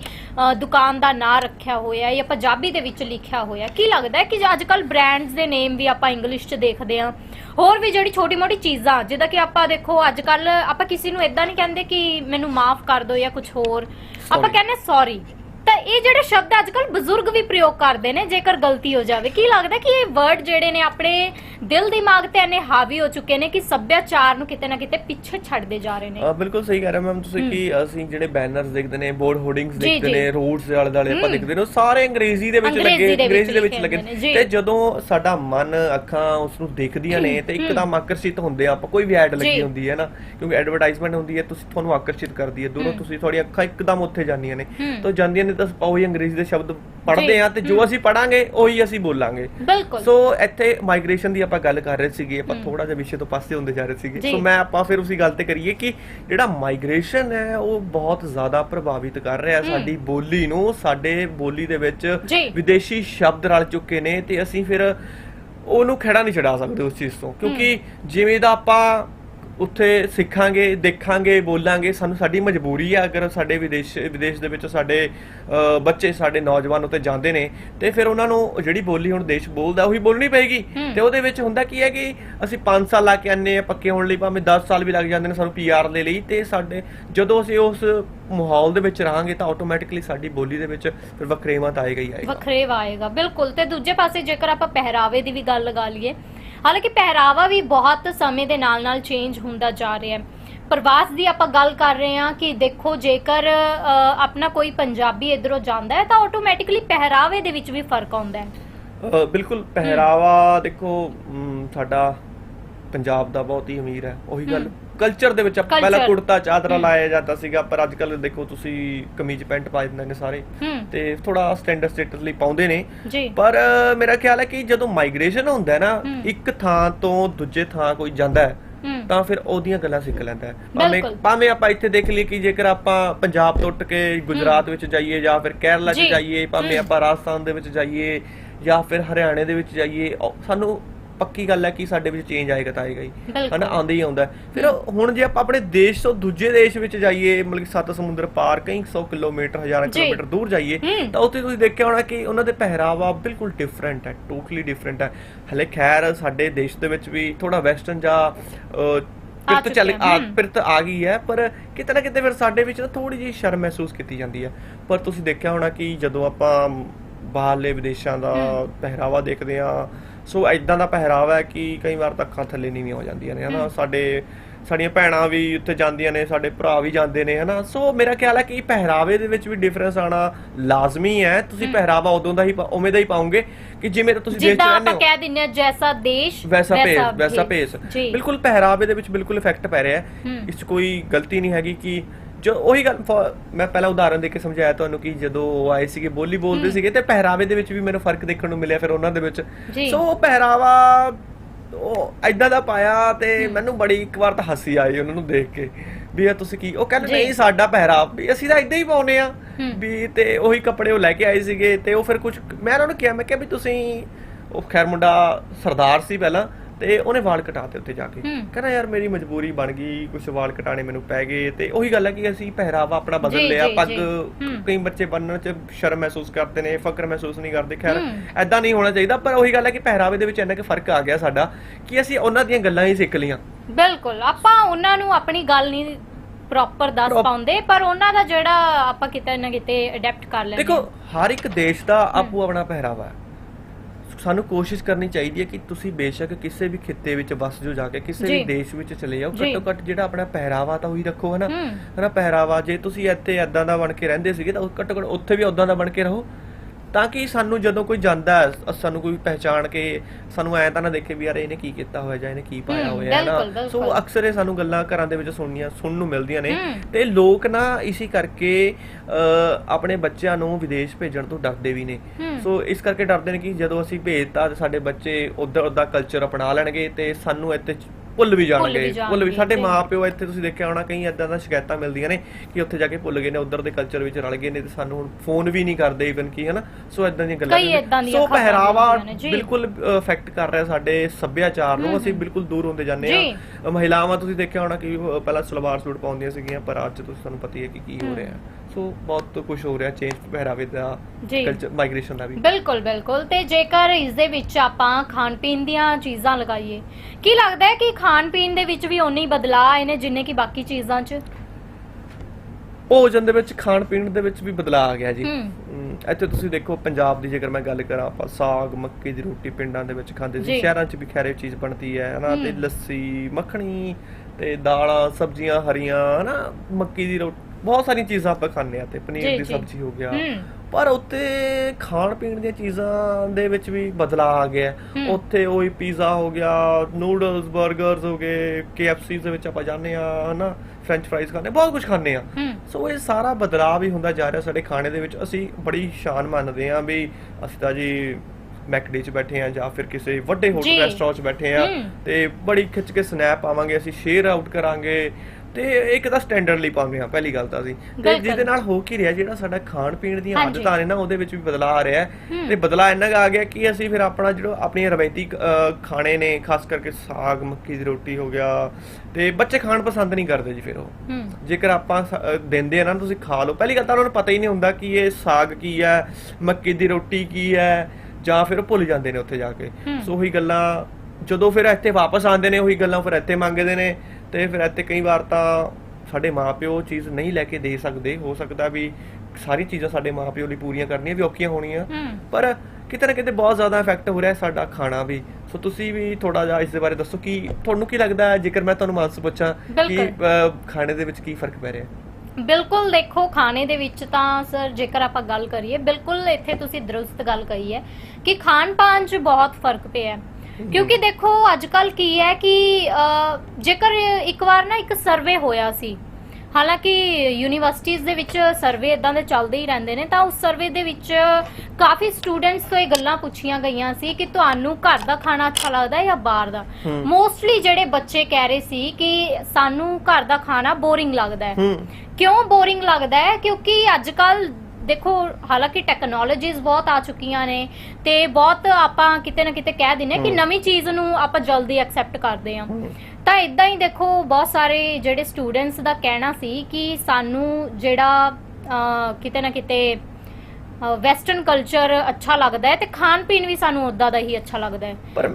ਦੁਕਾਨ ਦਾ ਨਾਂ ਰੱਖਿਆ ਹੋਇਆ ਜਾਂ ਪੰਜਾਬੀ ਦੇ ਵਿੱਚ ਲਿਖਿਆ ਹੋਇਆ ਕੀ ਲੱਗਦਾ ਹੈ ਕਿ ਅੱਜ ਕੱਲ ਬ੍ਰਾਂਡਸ ਦੇ ਨੇਮ ਵੀ ਆਪਾਂ ਇੰਗਲਿਸ਼ 'ਚ ਦੇਖਦੇ ਹਾਂ ਹੋਰ ਵੀ ਜਿਹੜੀ ਛੋਟੀ-ਮੋਟੀ ਚੀਜ਼ਾਂ ਜਿੱਦਾਂ ਕਿ ਆਪਾਂ ਦੇਖੋ ਅੱਜ ਕੱਲ ਆਪਾਂ ਕਿਸੇ ਨੂੰ ਇਦਾਂ ਨਹੀਂ ਕਹਿੰਦੇ ਕਿ ਮੈਨੂੰ ਮਾਫ ਕਰ ਦਿਓ ਜਾਂ ਕੁਝ ਹੋਰ ਆਪਾਂ. ਕਹਿੰਦੇ ਸੌਰੀ ਤਾਂ ਇਹ ਜਿਹੜੇ ਸ਼ਬਦ ਅੱਜ ਕੱਲ ਬਜ਼ੁਰਗ ਵੀ ਪ੍ਰਯੋਗ ਕਰਦੇ ਨੇ ਜੇਕਰ ਗਲਤੀ ਹੋ ਜਾਵੇ। ਕੀ ਲੱਗਦਾ ਕਿ ਇਹ ਵਰਡ ਜਿਹੜੇ ਨੇ ਆਪਣੇ ਦਿਲ ਦਿਮਾਗ ਤੇ ਇੰਨੇ ਹਾਵੀ ਹੋ ਚੁੱਕੇ ਨੇ ਕਿ ਸੱਭਿਆਚਾਰ ਨੂੰ ਕਿਤੇ ਨਾ ਕਿਤੇ ਪਿੱਛੇ ਛੱਡਦੇ ਜਾ ਰਹੇ ਨੇ? ਅ, ਬਿਲਕੁਲ ਸਹੀ ਕਹਿ ਰਹੇ ਮੈਮ। ਤੁਸੀਂ ਕਿ ਅਸੀਂ ਜਿਹੜੇ ਬੈਨਰਸ ਦੇਖਦੇ ਨੇ ਬੋਰਡ ਹੋਰਡਿੰਗਸ ਜੀ, ਦੇਖਦੇ ਜੀ। ਨੇ ਰੋਡਸ ਦੇ ਆਲੇ ਦੁਆਲੇ ਆਪਾਂ ਦੇਖਦੇ ਨੇ ਉਹ ਸਾਰੇ ਅੰਗਰੇਜ਼ੀ ਦੇ ਵਿੱਚ ਅੰਗਰੇਜ਼ੀ ਲੱਗੇ ਦੇ ਵਿੱਚ ਅੰਗਰੇਜ਼ੀ ਦੇ ਵਿੱਚ ਲਿਖੇ ਲੱਗੇ ਹੁੰਦੇ ਨੇ, ਜੀ। ਤੇ ਜਦੋਂ ਸਾਡਾ ਮਨ ਅੱਖਾਂ ਉਸ ਨੂੰ ਦੇਖਦੀਆਂ ਨੇ ਤੇ ਇੱਕਦਮ ਆਕਰਸ਼ਿਤ ਹੁੰਦੇ ਆ ਆਪਾਂ। ਕੋਈ ਵੀ ਐਡ ਲੱਗੀ ਜੀ। ਹੁੰਦੀ ਹੈ ਨਾ ਕਿਉਂਕਿ ਐਡਵਰਟਾਈਜ਼ਮੈਂਟ ਹੁੰਦੀ ਹੈ ਤੁਸੀਂ ਤੁਹਾਨੂੰ ਆਕਰਸ਼ਿਤ ਕਰਦੀ ਹੈ। ਦੂਰੋਂ ਤੁਸੀਂ ਤੁਹਾਡੀਆਂ ਅੱਖਾਂ ਇੱਕਦਮ ਉੱਥੇ ਜਾਂਦੀਆਂ ਨੇ। ਤਾਂ ਜਾਂਦੀਆਂ ਨੇ ਤਾਂ ਉਹੀ ਅੰਗਰੇਜ਼ੀ ਦੇ ਸ਼ਬਦ ਪੜ੍ਹਦੇ ਆ ਤੇ ਜੋ ਅਸੀਂ ਪੜਾਂਗੇ ਉਹੀ ਅਸੀਂ ਬੋਲਾਂਗੇ। ਸੋ ਇੱਥੇ ਮਾਈਗ੍ਰੇਸ਼ਨ ਦੀ ਆਪਾਂ ਗੱਲ ਕਰ ਰਹੇ ਸੀਗੇ ਆਪਾਂ ਥੋੜਾ ਜਿਹਾ ਵਿਸ਼ੇ ਤੋਂ ਪਾਸੇ ਹੁੰਦੇ ਜਾ ਰਹੇ ਸੀਗੇ। ਸੋ ਮੈਂ ਆਪਾਂ ਫਿਰ ਉਸੇ ਗੱਲ ਤੇ ਕਰੀਏ ਕਿ ਜਿਹੜਾ ਮਾਈਗ੍ਰੇਸ਼ਨ ਹੈ ਉਹ ਬਹੁਤ ਜ਼ਿਆਦਾ ਪ੍ਰਭਾਵਿਤ ਕਰ ਰਿਹਾ ਸਾਡੀ ਬੋਲੀ ਨੂੰ। ਸਾਡੇ ਬੋਲੀ ਦੇ ਵਿੱਚ। ਵਿਦੇਸ਼ੀ ਸ਼ਬਦ ਰਲ ਚੁੱਕੇ ਨੇ ਤੇ ਅਸੀਂ ਫਿਰ ਉਹਨੂੰ ਖੜਾ ਨਹੀਂ ਛਡਾ ਸਕਦੇ ਉਸ ਚੀਜ਼ ਤੋਂ। ਕਿਉਂਕਿ ਜਿਵੇਂ ਦਾ ਆਪਾਂ ਉੱਥੇ ਸਿੱਖਾਂਗੇ ਦੇਖਾਂਗੇ ਬੋਲਾਂਗੇ। ਸਾਨੂੰ ਸਾਡੀ ਮਜਬੂਰੀ ਹੈ ਅਗਰ ਸਾਡੇ ਵਿਦੇਸ਼ ਵਿਦੇਸ਼ ਦੇ ਵਿੱਚ ਸਾਡੇ ਬੱਚੇ ਸਾਡੇ ਨੌਜਵਾਨ ਉੱਤੇ ਜਾਂਦੇ ਨੇ ਤੇ ਫਿਰ ਉਹਨਾਂ ਨੂੰ ਜਿਹੜੀ ਬੋਲੀ ਹੁਣ ਦੇਸ਼ ਬੋਲਦਾ ਉਹੀ ਬੋਲਣੀ ਪਏਗੀ। ਤੇ ਉਹਦੇ ਵਿੱਚ ਹੁੰਦਾ ਕੀ ਹੈ ਕਿ ਅਸੀਂ 5 ਸਾਲ ਲਾ ਕੇ ਆਨੇ ਆ ਪੱਕੇ ਹੋਣ ਲਈ ਭਾਵੇਂ 10 ਸਾਲ ਵੀ ਲੱਗ ਜਾਂਦੇ ਨੇ ਸਾਨੂੰ ਪੀਆਰ ਦੇ ਲਈ ਤੇ ਸਾਡੇ ਜਦੋਂ ਅਸੀਂ ਉਸ ਮਾਹੌਲ ਦੇ ਵਿੱਚ ਰਹਾਂਗੇ ਤਾਂ ਆਟੋਮੈਟਿਕਲੀ ਸਾਡੀ ਬੋਲੀ ਦੇ ਵਿੱਚ ਫਿਰ ਵਖਰੇਵਾਂ ਤਾਂ ਆਏਗਾ ਹੀ ਆਏਗਾ। ਵਖਰੇਵ ਆਏਗਾ ਬਿਲਕੁਲ। ਤੇ ਦੂਜੇ ਪਾਸੇ ਜੇਕਰ ਆਪਾਂ ਪਹਿਰਾਵੇ ਦੀ ਵੀ ਗੱਲ ਲਗਾ ਲਈਏ ਹਾਲਾਂਕਿ ਪਹਿਰਾਵਾ ਵੀ ਬਹੁਤ ਸਮੇਂ ਦੇ ਨਾਲ-ਨਾਲ ਚੇਂਜ ਹੁੰਦਾ ਜਾ ਰਿਹਾ ਹੈ। ਪ੍ਰਵਾਸ ਦੀ ਆਪਾਂ ਗੱਲ ਕਰ ਰਹੇ ਹਾਂ ਕਿ ਦੇਖੋ ਜੇਕਰ ਆਪਣਾ ਕੋਈ ਪੰਜਾਬੀ ਇਧਰੋਂ ਜਾਂਦਾ ਹੈ ਤਾਂ ਆਟੋਮੈਟਿਕਲੀ ਪਹਿਰਾਵੇ ਦੇ ਵਿੱਚ ਵੀ ਫ਼ਰਕ ਆਉਂਦਾ ਹੈ। ਬਿਲਕੁਲ ਪਹਿਰਾਵਾ ਦੇਖੋ ਸਾਡਾ ਪੰਜਾਬ ਦਾ ਬਹੁਤ ਹੀ ਅਮੀਰ ਹੈ। ਉਹੀ ਗੱਲ ਕਲਚਰ ਦੇ ਵਿੱਚ ਪਹਿਲਾਂ। ਕੁੜਤਾ ਚਾਦਰਾ ਲਾਇਆ ਜਾਂਦਾ ਸੀਗਾ ਪਰ ਅੱਜ ਕੱਲ ਦੇਖੋ ਤੁਸੀਂ ਕਮੀਜ਼ ਪੈਂਟ ਪਾ ਦਿੰਦੇ ਨੇ ਸਾਰੇ। ਹੂੰ। ਤੇ ਥੋੜਾ ਸਟੈਂਡਰਡ ਸਟੇਟਸ ਲਈ ਪਾਉਂਦੇ ਨੇ। ਜੀ। ਪਰ ਮੇਰਾ ਖਿਆਲ ਹੈ ਕਿ ਜਦੋਂ ਮਾਈਗ੍ਰੇਸ਼ਨ ਹੁੰਦਾ ਹੈ ਨਾ ਇੱਕ ਥਾਂ ਤੋਂ ਦੂਜੇ ਥਾਂ ਕੋਈ ਜਾਂਦਾ ਹੈ ਹੂੰ। ਤਾਂ ਫਿਰ ਉਹਦੀਆਂ ਗੱਲਾਂ ਸਿੱਖ ਲੈਂਦਾ ਹੈ। ਭਾਵੇਂ ਬਿਲਕੁਲ। ਭਾਵੇਂ ਆਪਾਂ ਇੱਥੇ ਦੇਖ ਲਈਏ ਕਿ ਜੇਕਰ ਆਪਾਂ ਪੰਜਾਬ ਤੋਂ ਉੱਠ ਕੇ ਗੁਜਰਾਤ ਵਿੱਚ ਜਾਈਏ ਜਾਂ ਫਿਰ ਕੇਰਲਾ 'ਚ ਜੀ। ਜਾਈਏ ਭਾਵੇਂ ਆਪਾਂ ਰਾਜਸਥਾਨ ਦੇ ਵਿੱਚ ਜਾਈਏ ਜਾਂ ਫਿਰ ਹਰਿਆਣੇ ਦੇ ਵਿੱਚ ਜਾਈਏ ਉਹ ਸਾਨੂੰ ਪੱਕੀ ਗੱਲ ਹੈ ਕਿ ਸਾਡੇ ਵਿੱਚ ਚੇਂਜ ਆਏਗਾ ਤਾਂ ਆਏਗਾ ਹੀ। ਹਨਾ ਆਉਂਦਾ ਹੀ ਆਉਂਦਾ। ਫਿਰ ਹੁਣ ਜੇ ਆਪਾਂ ਆਪਣੇ ਦੇਸ਼ ਤੋਂ ਦੂਜੇ ਦੇਸ਼ ਵਿੱਚ ਜਾਈਏ ਮਤਲਬ ਕਿ ਸੱਤ ਸਮੁੰਦਰ ਪਾਰ ਕਈ 100 ਕਿਲੋਮੀਟਰ ਹਜ਼ਾਰਾਂ। ਕਿਲੋਮੀਟਰ ਦੂਰ ਜਾਈਏ। ਤਾਂ ਉੱਥੇ ਤੁਸੀਂ ਦੇਖਿਆ ਹੋਣਾ ਕਿ ਉਹਨਾਂ ਦੇ ਪਹਿਰਾਵਾ ਬਿਲਕੁਲ ਡਿਫਰੈਂਟ ਹੈ ਟੋਟਲੀ ਡਿਫਰੈਂਟ ਹੈ ਹਲੇ ਖੈਰ ਸਾਡੇ ਦੇਸ਼ ਦੇ ਵਿੱਚ ਵੀ ਥੋੜਾ ਵੈਸਟਰਨ ਜਾਂ ਪਿਰਤ ਚੱਲ ਆ। ਪਿਰਤ ਆ ਗਈ ਹੈ ਪਰ ਕਿਤੇ ਨਾ ਕਿਤੇ ਫਿਰ ਸਾਡੇ ਵਿੱਚ ਨਾ ਥੋੜੀ ਜਿਹੀ ਸ਼ਰਮ ਮਹਿਸੂਸ ਕੀਤੀ ਜਾਂਦੀ ਹੈ ਪਰ ਤੁਸੀਂ ਦੇਖਿਆ ਹੋਣਾ ਕਿ ਜਦੋਂ ਆਪਾਂ ਬਾਹਰਲੇ ਵਿਦੇਸ਼ਾਂ ਦਾ ਪਹਿਰਾਵਾ ਦੇਖਦੇ ਆ ਸੋ ਐਦਾਂ ਦਾ ਪਹਿਰਾਵਾ ਹੈ ਕਿ ਕਈ ਵਾਰ ਤਾਂ ਅੱਖਾਂ ਥੱਲੇ ਨੀਵੀਆਂ ਹੋ ਜਾਂਦੀਆਂ ਨੇ ਹਨਾ? ਸਾਡੇ ਸਾਡੀਆਂ ਭੈਣਾਂ ਵੀ ਉੱਥੇ ਜਾਂਦੀਆਂ ਨੇ ਸਾਡੇ ਭਰਾ ਵੀ ਜਾਂਦੇ ਨੇ ਹਨਾ? ਸੋ ਮੇਰਾ ਖਿਆਲ ਹੈ ਕਿ ਪਹਿਰਾਵੇ ਦੇ ਵਿੱਚ ਵੀ ਡਿਫਰੈਂਸ ਆਣਾ ਲਾਜ਼ਮੀ ਹੈ। ਤੁਸੀਂ ਪਹਿਰਾਵਾ ਉਦੋਂ ਦਾ ਹੀ ਉਵੇਂ ਦਾ ਹੀ ਪਾਉਂਗੇ ਕਿ ਜਿਵੇਂ ਦਾ ਤੁਸੀਂ ਦੇਸ਼ 'ਚ ਜਿੱਦਾਂ ਰਹਿੰਦੇ ਆਪਾਂ ਹੋ ਕਹਿ ਦਿੰਨੇ ਆ ਜੈਸਾ ਦੇਸ਼ ਵੈਸਾ ਭੇਸ ਵੈਸਾ ਭੇਸ। ਬਿਲਕੁਲ ਪਹਿਰਾਵੇ ਦੇ ਵਿੱਚ ਬਿਲਕੁਲ ਇਫੈਕਟ ਪੈ ਰਿਹਾ ਹੈ। ਹੂੰ। ਇਸ ਕੋਈ ਗਲਤੀ ਨਹੀਂ ਹੈਗੀ ਕਿ ਜੋ ਉਹੀ ਗੱਲ ਮੈਂ ਪਹਿਲਾਂ ਉਦਾਹਰਨ ਦੇ ਕੇ ਸਮਝਾਇਆ ਤੁਹਾਨੂੰ ਕਿ ਜਦੋਂ ਉਹ ਆਏ ਸੀਗੇ ਬੋਲੀ ਬੋਲਦੇ ਸੀਗੇ ਤੇ ਪਹਿਰਾਵੇ ਦੇ ਵਿੱਚ ਵੀ ਮੈਨੂੰ ਫ਼ਰਕ ਦੇਖਣ ਨੂੰ ਮਿਲਿਆ ਫਿਰ ਉਹਨਾਂ ਦੇ ਵਿੱਚ। ਸੋ ਉਹ ਪਹਿਰਾਵਾ ਉਹ ਐਦਾਂ ਦਾ ਪਾਇਆ ਤੇ ਮੈਨੂੰ ਬੜੀ ਇੱਕ ਵਾਰ ਤਾਂ ਹੱਸੀ ਆਈ ਉਹਨਾਂ ਨੂੰ ਦੇਖ ਕੇ ਵੀ ਇਹ ਤੁਸੀਂ ਕੀ ਉਹ ਕਹਿੰਦੇ। ਨਹੀਂ ਸਾਡਾ ਪਹਿਰਾਵਾ ਵੀ ਅਸੀਂ ਤਾਂ ਇਦਾਂ ਹੀ ਪਾਉਨੇ ਆ। ਵੀ ਤੇ ਉਹੀ ਕੱਪੜੇ ਉਹ ਲੈ ਕੇ ਆਏ ਸੀਗੇ ਤੇ ਉਹ ਫਿਰ ਕੁਝ ਮੈਂ ਉਹਨਾਂ ਨੂੰ ਕਿਹਾ ਮੈਂ ਕਿਹਾ ਵੀ ਤੁਸੀਂ ਉਹ ਖੈਰ ਮੁੰਡਾ ਸਰਦਾਰ ਸੀ ਪਹਿਲਾਂ ਤੇ ਉਹਨੇ ਵਾਲ ਕਟਾਤੇ ਉੱਤੇ ਜਾ ਕੇ। ਕਹਿੰਦਾ ਯਾਰ ਮੇਰੀ ਮਜਬੂਰੀ ਬਣ ਗਈ ਕੁਝ ਵਾਲ ਕਟਾਣੇ ਮੈਨੂੰ ਪੈ ਗਏ। ਤੇ ਉਹੀ ਗੱਲ ਹੈ ਕਿ ਅਸੀਂ ਪਹਿਰਾਵਾ ਆਪਣਾ ਬਦਲ ਲਿਆ। ਪੱਗ। ਕਈ ਬੱਚੇ ਬੰਨਣ 'ਚ ਸ਼ਰਮ ਮਹਿਸੂਸ ਕਰਦੇ ਨੇ ਫਕਰ ਮਹਿਸੂਸ ਨਹੀਂ ਕਰਦੇ। ਖੈਰ। ਐਦਾਂ ਨਹੀਂ ਹੋਣਾ ਚਾਹੀਦਾ ਪਰ ਉਹੀ ਗੱਲ ਹੈ ਕਿ ਪਹਿਰਾਵੇ ਦੇ ਵਿੱਚ ਇੰਨਾ ਕਿ ਫ਼ਰਕ ਆ ਗਿਆ ਸਾਡਾ ਕਿ ਅਸੀਂ ਉਹਨਾਂ ਦੀਆਂ ਗੱਲਾਂ ਹੀ ਸਿੱਖ ਲੀਆਂ ਬਿਲਕੁਲ। ਆਪਾਂ ਉਹਨਾਂ ਨੂੰ ਆਪਣੀ ਗੱਲ ਨਹੀਂ ਪ੍ਰੋਪਰ ਦੱਸ ਪਾਉਂਦੇ ਪਰ ਉਹਨਾਂ ਦਾ ਜਿਹੜਾ ਆਪਾਂ ਕਿਤੇ ਨਾ ਕਿਤੇ ਅਡਾਪਟ ਕਰ ਲੈਂਦੇ ਦੇਖੋ ਹਰ ਇੱਕ ਦੇਸ਼ ਦਾ ਆਪੋ ਆਪਣਾ ਪਹਿਰਾਵਾ ਹੈ। ਸਾਨੂੰ ਕੋਸ਼ਿਸ਼ ਕਰਨੀ ਚਾਹੀਦੀ ਹੈ ਕਿ ਤੁਸੀਂ ਬੇਸ਼ੱਕ ਕਿਸੇ ਵੀ ਖਿੱਤੇ ਵਿੱਚ ਵਸ ਜੋ ਜਾ ਕੇ ਕਿਸੇ। ਵੀ ਦੇਸ਼ ਵਿੱਚ ਚਲੇ ਜਾਓ। ਘੱਟੋ ਘੱਟ ਜਿਹੜਾ ਆਪਣਾ ਪਹਿਰਾਵਾ ਤਾਂ ਉਹੀ ਰੱਖੋ ਹਨਾ। ਹਨਾ ਪਹਿਰਾਵਾ ਜੇ ਤੁਸੀਂ ਇੱਥੇ ਐਦਾਂ ਦਾ ਬਣ ਕੇ ਰਹਿੰਦੇ ਸੀਗੇ ਤਾਂ ਘੱਟੋ ਘੱਟ ਉੱਥੇ ਵੀ ਉਦਾਂ ਦਾ ਬਣ ਕੇ ਰਹੋ ਤਾਂ ਕਿ ਸਾਨੂੰ ਜਦੋਂ ਕੋਈ ਜਾਂਦਾ ਹੈ ਸਾਨੂੰ ਕੋਈ ਪਹਿਚਾਣ ਕੇ ਸਾਨੂੰ ਐ ਤਾਂ ਨਾ ਦੇਖੇ ਵੀ ਯਾਰ ਇਹਨੇ ਕੀ ਕੀਤਾ ਹੋਇਆ ਜਾਂ ਇਹਨੇ ਕੀ ਪਾਇਆ ਹੋਇਆ ਹੈ ਨਾ ਸੋ। ਅਕਸਰ ਇਹ ਸਾਨੂੰ ਗੱਲਾਂ ਘਰਾਂ ਦੇ ਵਿੱਚ ਸੁਣਨੀਆਂ ਸੁਣਨ ਨੂੰ ਮਿਲਦੀਆਂ ਨੇ। ਤੇ ਲੋਕ ਨਾ ਇਸੇ ਕਰਕੇ ਆਪਣੇ ਬੱਚਿਆਂ ਨੂੰ ਵਿਦੇਸ਼ ਭੇਜਣ ਤੋਂ ਡਰਦੇ ਵੀ ਨੇ। ਸੋ ਇਸ ਕਰਕੇ ਡਰਦੇ ਨੇ ਕਿ ਜਦੋਂ ਅਸੀਂ ਭੇਜਤਾ ਤੇ ਸਾਡੇ ਬੱਚੇ ਉਧਰ ਉਧਰ ਕਲਚਰ ਅਪਣਾ ਲੈਣਗੇ ਤੇ ਸਾਨੂੰ ਇੱਥੇ ਭੁੱਲ ਵੀ ਜਾਣਗੇ ਭੁੱਲ ਵੀ ਸਾਡੇ ਮਾਪਿਓ ਇੱਥੇ ਤੁਸੀਂ ਦੇਖਿਆ ਹੋਣਾ ਕਈ ਇਦਾਂ ਦਾ ਸ਼ਿਕਾਇਤਾਂ ਮਿਲਦੀਆਂ ਨੇ ਕਿ ਉੱਥੇ ਜਾ ਕੇ ਭੁੱਲ ਗਏ ਨੇ ਉਧਰ ਦੇ ਕਲਚਰ ਵਿੱਚ ਰਲ ਗਏ ਨੇ ਤੇ ਸਾਨੂੰ ਹੁਣ ਫੋਨ ਵੀ ਨਹੀਂ ਕਰਦੇ ਇਵਨ ਕੀ ਹਨਾ? ਸੋ ਇਦਾਂ ਦੀਆਂ ਗੱਲਾਂ ਸੋ ਪਹਿਰਾਵਾ। ਬਿਲਕੁਲ ਇਫੈਕਟ ਕਰ ਰਿਹਾ ਸਾਡੇ ਸੱਭਿਆਚਾਰ ਨੂੰ ਅਸੀਂ ਬਿਲਕੁਲ ਦੂਰ ਹੁੰਦੇ ਜਾਂਦੇ। ਆ ਮਹਿਲਾਵਾਂ ਤੁਸੀਂ ਦੇਖਿਆ ਹੋਣਾ ਕਿ ਪਹਿਲਾਂ ਸਲਵਾਰ ਸੂਟ ਪਾਉਂਦੀਆਂ ਸੀਗੀਆਂ ਪਰ ਅੱਜ ਤੁਸੀਂ ਤੁਹਾਨੂੰ ਪਤਾ ਹੀ ਹੈ ਕਿ ਕੀ ਹੋ। ਰਿਹਾ। ਸੋ ਬਹੁਤ ਕੁਝ ਹੋ ਰਿਹਾ ਚੇਂਜ ਪਹਿਰਾਵੇ ਦਾ। ਕਲਚਰ ਮਾਈਗ੍ਰੇਸ਼ਨ ਦਾ ਵੀ। ਬਿਲਕੁਲ ਬਿਲਕੁਲ। ਤੇ ਜੇਕਰ ਇਸ ਦੇ ਵਿੱਚ ਆਪਾਂ ਖਾਣ ਪੀਣ ਦੀਆਂ ਚੀਜ਼ਾਂ ਲਗਾਈਏ ਕੀ ਲੱਗਦਾ ਹੈ ਕਿ ਖਾਣ ਪੀਣ ਦੇ ਵਿੱਚ ਵੀ ਓਨੇ ਹੀ ਬਦਲਾਅ ਆਏ ਨੇ ਜਿੰਨੇ ਕਿ ਬਾਕੀ ਚੀਜ਼ਾਂ 'ਚ? ਭੋਜਨ ਦੇ ਵਿੱਚ ਖਾਣ ਪੀਣ ਦੇ ਵਿੱਚ ਵੀ ਬਦਲਾਅ ਆ ਗਿਆ ਜੀ। ਇੱਥੇ ਤੁਸੀਂ ਦੇਖੋ ਪੰਜਾਬ ਦੀ ਜੇਕਰ ਮੈਂ ਗੱਲ ਕਰਾਂ ਆਪਾਂ ਸਾਗ ਮੱਕੀ ਦੀ ਰੋਟੀ ਪਿੰਡਾਂ ਦੇ ਵਿੱਚ ਖਾਂਦੇ। ਸੀ। ਸ਼ਹਿਰਾਂ 'ਚ ਵੀ ਖੈਰੇ ਚੀਜ਼ ਬਣਦੀ ਹੈ ਹਨਾ? ਤੇ ਲੱਸੀ ਮੱਖਣੀ ਤੇ ਦਾਲਾਂ ਸਬਜ਼ੀਆਂ ਹਰੀਆਂ ਹਨਾ? ਮੱਕੀ ਦੀ ਰੋਟੀ ਬਹੁਤ ਸਾਰੀਆਂ ਚੀਜ਼ਾਂ ਆਪਾਂ ਖਾਂਦੇ ਆ ਤੇ ਪਨੀਰ ਦੀ। ਸਬਜ਼ੀ ਹੋ ਗਿਆ ਪਰ ਉੱਤੇ ਖਾਣ ਪੀਣ ਦੀਆਂ ਚੀਜ਼ਾਂ ਦੇ ਵਿੱਚ ਵੀ ਬਦਲਾਅ ਆ ਗਿਆ। ਉੱਥੇ ਉਹੀ ਪੀਜ਼ਾ ਹੋ ਗਿਆ ਨੂਡਲਸ 버ਗਰਸ ਹੋ ਗਏ KFC ਦੇ ਵਿੱਚ ਆਪਾਂ ਜਾਂਦੇ ਆ ਹਨਾ ਫ੍ਰੈਂਚ ਫ੍ਰਾਈਜ਼ ਖਾਂਦੇ ਬਹੁਤ ਕੁਝ ਖਾਂਦੇ ਆ ਸੋ ਇਹ ਸਾਰਾ ਬਦਲਾਅ ਵੀ ਹੁੰਦਾ ਜਾ ਰਿਹਾ ਸਾਡੇ ਖਾਣੇ ਦੇ ਵਿੱਚ ਅਸੀਂ ਬੜੀ ਸ਼ਾਨ ਮੰਨਦੇ ਆ ਵੀ ਅਸੀਂ ਤਾਂ ਜੀ ਮੈਕਡੀ 'ਚ ਬੈਠੇ ਆ ਜਾਂ ਫਿਰ ਕਿਸੇ ਵੱਡੇ। ਹੋਟਲ ਰੈਸਟੋਰੈਂਟ 'ਚ ਬੈਠੇ ਆ। ਤੇ ਬੜੀ ਖਿੱਚ ਕੇ ਸਨੈਪ ਆਵਾਂਗੇ ਅਸੀਂ ਸ਼ੇਅਰ ਆਊਟ ਕਰਾਂਗੇ ਤੇ ਇੱਕ ਤਾਂ ਸਟੈਂਡਰਡ ਲਈ ਪਾਉਂਦੇ ਆ ਪਹਿਲੀ ਗੱਲ ਤਾਂ ਅਸੀਂ ਤੇ। ਜਿਹਦੇ ਨਾਲ ਹੋ ਕੀ ਰਿਹਾ ਜਿਹੜਾ ਸਾਡਾ ਖਾਣ ਪੀਣ ਦੀਆਂ। ਆਦਤਾਂ ਨੇ ਨਾ ਉਹਦੇ ਵਿੱਚ ਵੀ ਬਦਲਾਅ ਆ ਰਿਹਾ। ਤੇ ਬਦਲਾਅ ਇੰਨਾ ਆ ਗਿਆ ਕਿ ਅਸੀਂ ਫਿਰ ਆਪਣਾ ਜਿਹੜਾ ਆਪਣੀਆਂ ਰਵਾਇਤੀ ਖਾਣੇ ਨੇ ਖਾਸ ਕਰਕੇ ਸਾਗ ਮੱਕੀ ਦੀ ਰੋਟੀ ਹੋ ਗਿਆ ਤੇ ਬੱਚੇ ਖਾਣ ਪਸੰਦ ਨਹੀਂ ਕਰਦੇ ਜੀ ਫਿਰ ਉਹ ਜੇਕਰ ਆਪਾਂ ਦਿੰਦੇ ਆ ਨਾ ਤੁਸੀਂ ਖਾ ਲਓ ਪਹਿਲੀ ਗੱਲ ਤਾਂ ਉਹਨਾਂ ਨੂੰ ਪਤਾ ਹੀ ਨਹੀਂ ਹੁੰਦਾ ਕਿ ਇਹ ਸਾਗ ਕੀ ਹੈ ਮੱਕੀ ਦੀ ਰੋਟੀ ਕੀ ਹੈ ਜਾਂ ਫਿਰ ਭੁੱਲ ਜਾਂਦੇ ਨੇ ਉੱਥੇ ਜਾ ਕੇ। ਸੋ ਉਹੀ ਗੱਲਾਂ ਜਦੋਂ ਫਿਰ ਇੱਥੇ ਵਾਪਸ ਆਉਂਦੇ ਨੇ ਉਹੀ ਗੱਲਾਂ ਫਿਰ ਇੱਥੇ ਮੰਗਦੇ ਨੇ ਤੇ ਫਿਰ ਇੱਥੇ ਕਈ ਵਾਰ ਤਾਂ ਸਾਡੇ ਮਾਪਿਓ ਚੀਜ਼ ਨਹੀਂ ਲੈ ਕੇ ਦੇ ਸਕਦੇ। ਹੋ ਸਕਦਾ ਵੀ ਸਾਰੀ ਚੀਜ਼ਾਂ ਸਾਡੇ ਮਾਪਿਓ ਲਈ ਪੂਰੀਆਂ ਕਰਨੀਆਂ ਵੀ ਔਖੀਆਂ ਹੋਣੀਆਂ। ਪਰ ਕਿਤੇ ਨਾ ਕਿਤੇ ਬਹੁਤ ਜ਼ਿਆਦਾ ਇਫੈਕਟ ਹੋ ਰਿਹਾ ਹੈ ਸਾਡਾ ਖਾਣਾ ਵੀ। ਸੋ ਤੁਸੀਂ ਵੀ ਥੋੜਾ ਜਿਹਾ ਇਸ ਦੇ ਬਾਰੇ ਦੱਸੋ ਕਿ ਤੁਹਾਨੂੰ ਕੀ ਲੱਗਦਾ ਹੈ? ਜੇਕਰ ਮੈਂ ਤੁਹਾਨੂੰ ਮਾਨਸ ਪੁੱਛਾਂ ਕਿ ਖਾਣੇ ਦੇ ਵਿੱਚ ਕੀ ਫ਼ਰਕ ਪੈ ਰਿਹਾ ਹੈ? ਬਿਲਕੁਲ ਦੇਖੋ ਖਾਣੇ ਦੇ ਵਿੱਚ ਤਾਂ ਸਰ ਜੇਕਰ ਆਪਾਂ ਗੱਲ ਕਰੀਏ ਬਿਲਕੁਲ ਇੱਥੇ ਤੁਸੀਂ ਦਰੁਸਤ ਗੱਲ ਕਹੀ ਹੈ ਕਿ ਖਾਣ ਪਾਣ 'ਚ ਬਹੁਤ ਫ਼ਰਕ ਪਿਆ ਹੈ। ਕਿਉਂਕਿ ਦੇਖੋ ਅੱਜ ਕੱਲ ਕੀ ਹੈ ਕਿ ਜੇਕਰ ਇੱਕ ਵਾਰ ਨਾ ਇੱਕ ਸਰਵੇ ਹੋਇਆ ਸੀ ਹਾਲਾਂਕਿ ਯੂਨੀਵਰਸਿਟੀਜ਼ ਦੇ ਵਿੱਚ ਸਰਵੇ ਇਦਾਂ ਦੇ ਚੱਲਦੇ ਹੀ ਰਹਿੰਦੇ ਨੇ ਤਾਂ ਉਸ ਸਰਵੇ ਦੇ ਵਿੱਚ ਕਾਫੀ ਸਟੂਡੈਂਟਸ ਤੋਂ ਇਹ ਗੱਲਾਂ ਪੁੱਛੀਆਂ ਗਈਆਂ ਸੀ ਕਿ ਤੁਹਾਨੂੰ ਘਰ ਦਾ ਖਾਣਾ ਅੱਛਾ ਲੱਗਦਾ ਹੈ ਜਾਂ ਬਾਹਰ ਦਾ। ਮੋਸਟਲੀ ਜਿਹੜੇ ਬੱਚੇ ਕਹਿ ਰਹੇ ਸੀ ਕਿ ਸਾਨੂੰ ਘਰ ਦਾ ਖਾਣਾ ਬੋਰਿੰਗ ਲੱਗਦਾ ਹੂੰ। ਕਿਉਂ ਬੋਰਿੰਗ ਲੱਗਦਾ ਹੈ? ਕਿਉਂਕਿ ਅੱਜ ਕੱਲ ਦੇਖੋ ਹਾਲਾਂਕਿ ਟੈਕਨੋਲੋਜੀਜ਼ ਬਹੁਤ ਆ ਚੁੱਕੀਆਂ ਨੇ ਤੇ ਬਹੁਤ ਆਪਾਂ ਕਿਤੇ ਨਾ ਕਿਤੇ ਕਹਿ ਦਿੰਨੇ ਕਿ। ਨਵੀਂ ਚੀਜ਼ ਨੂੰ ਆਪਾਂ ਜਲਦੀ ਐਕਸੈਪਟ ਕਰਦੇ ਹਾਂ। ਤਾਂ ਇਦਾਂ ਹੀ ਦੇਖੋ ਬਹੁਤ ਸਾਰੇ ਜਿਹੜੇ ਸਟੂਡੈਂਟਸ ਦਾ ਕਹਿਣਾ ਸੀ ਕਿ ਸਾਨੂੰ ਜਿਹੜਾ ਕਿਤੇ ਨਾ ਕਿਤੇ ਵੈਸਟਰਨ ਕਲਚਰ ਅੱਛਾ ਲੱਗਦਾ ਹੈ ਤੇ ਖਾਣ ਪੀਣ ਵੀ ਸਾਨੂੰ ਉਦਾਂ ਦਾ ਹੀ ਅੱਛਾ ਲੱਗਦਾ ਹੈ ਪਰ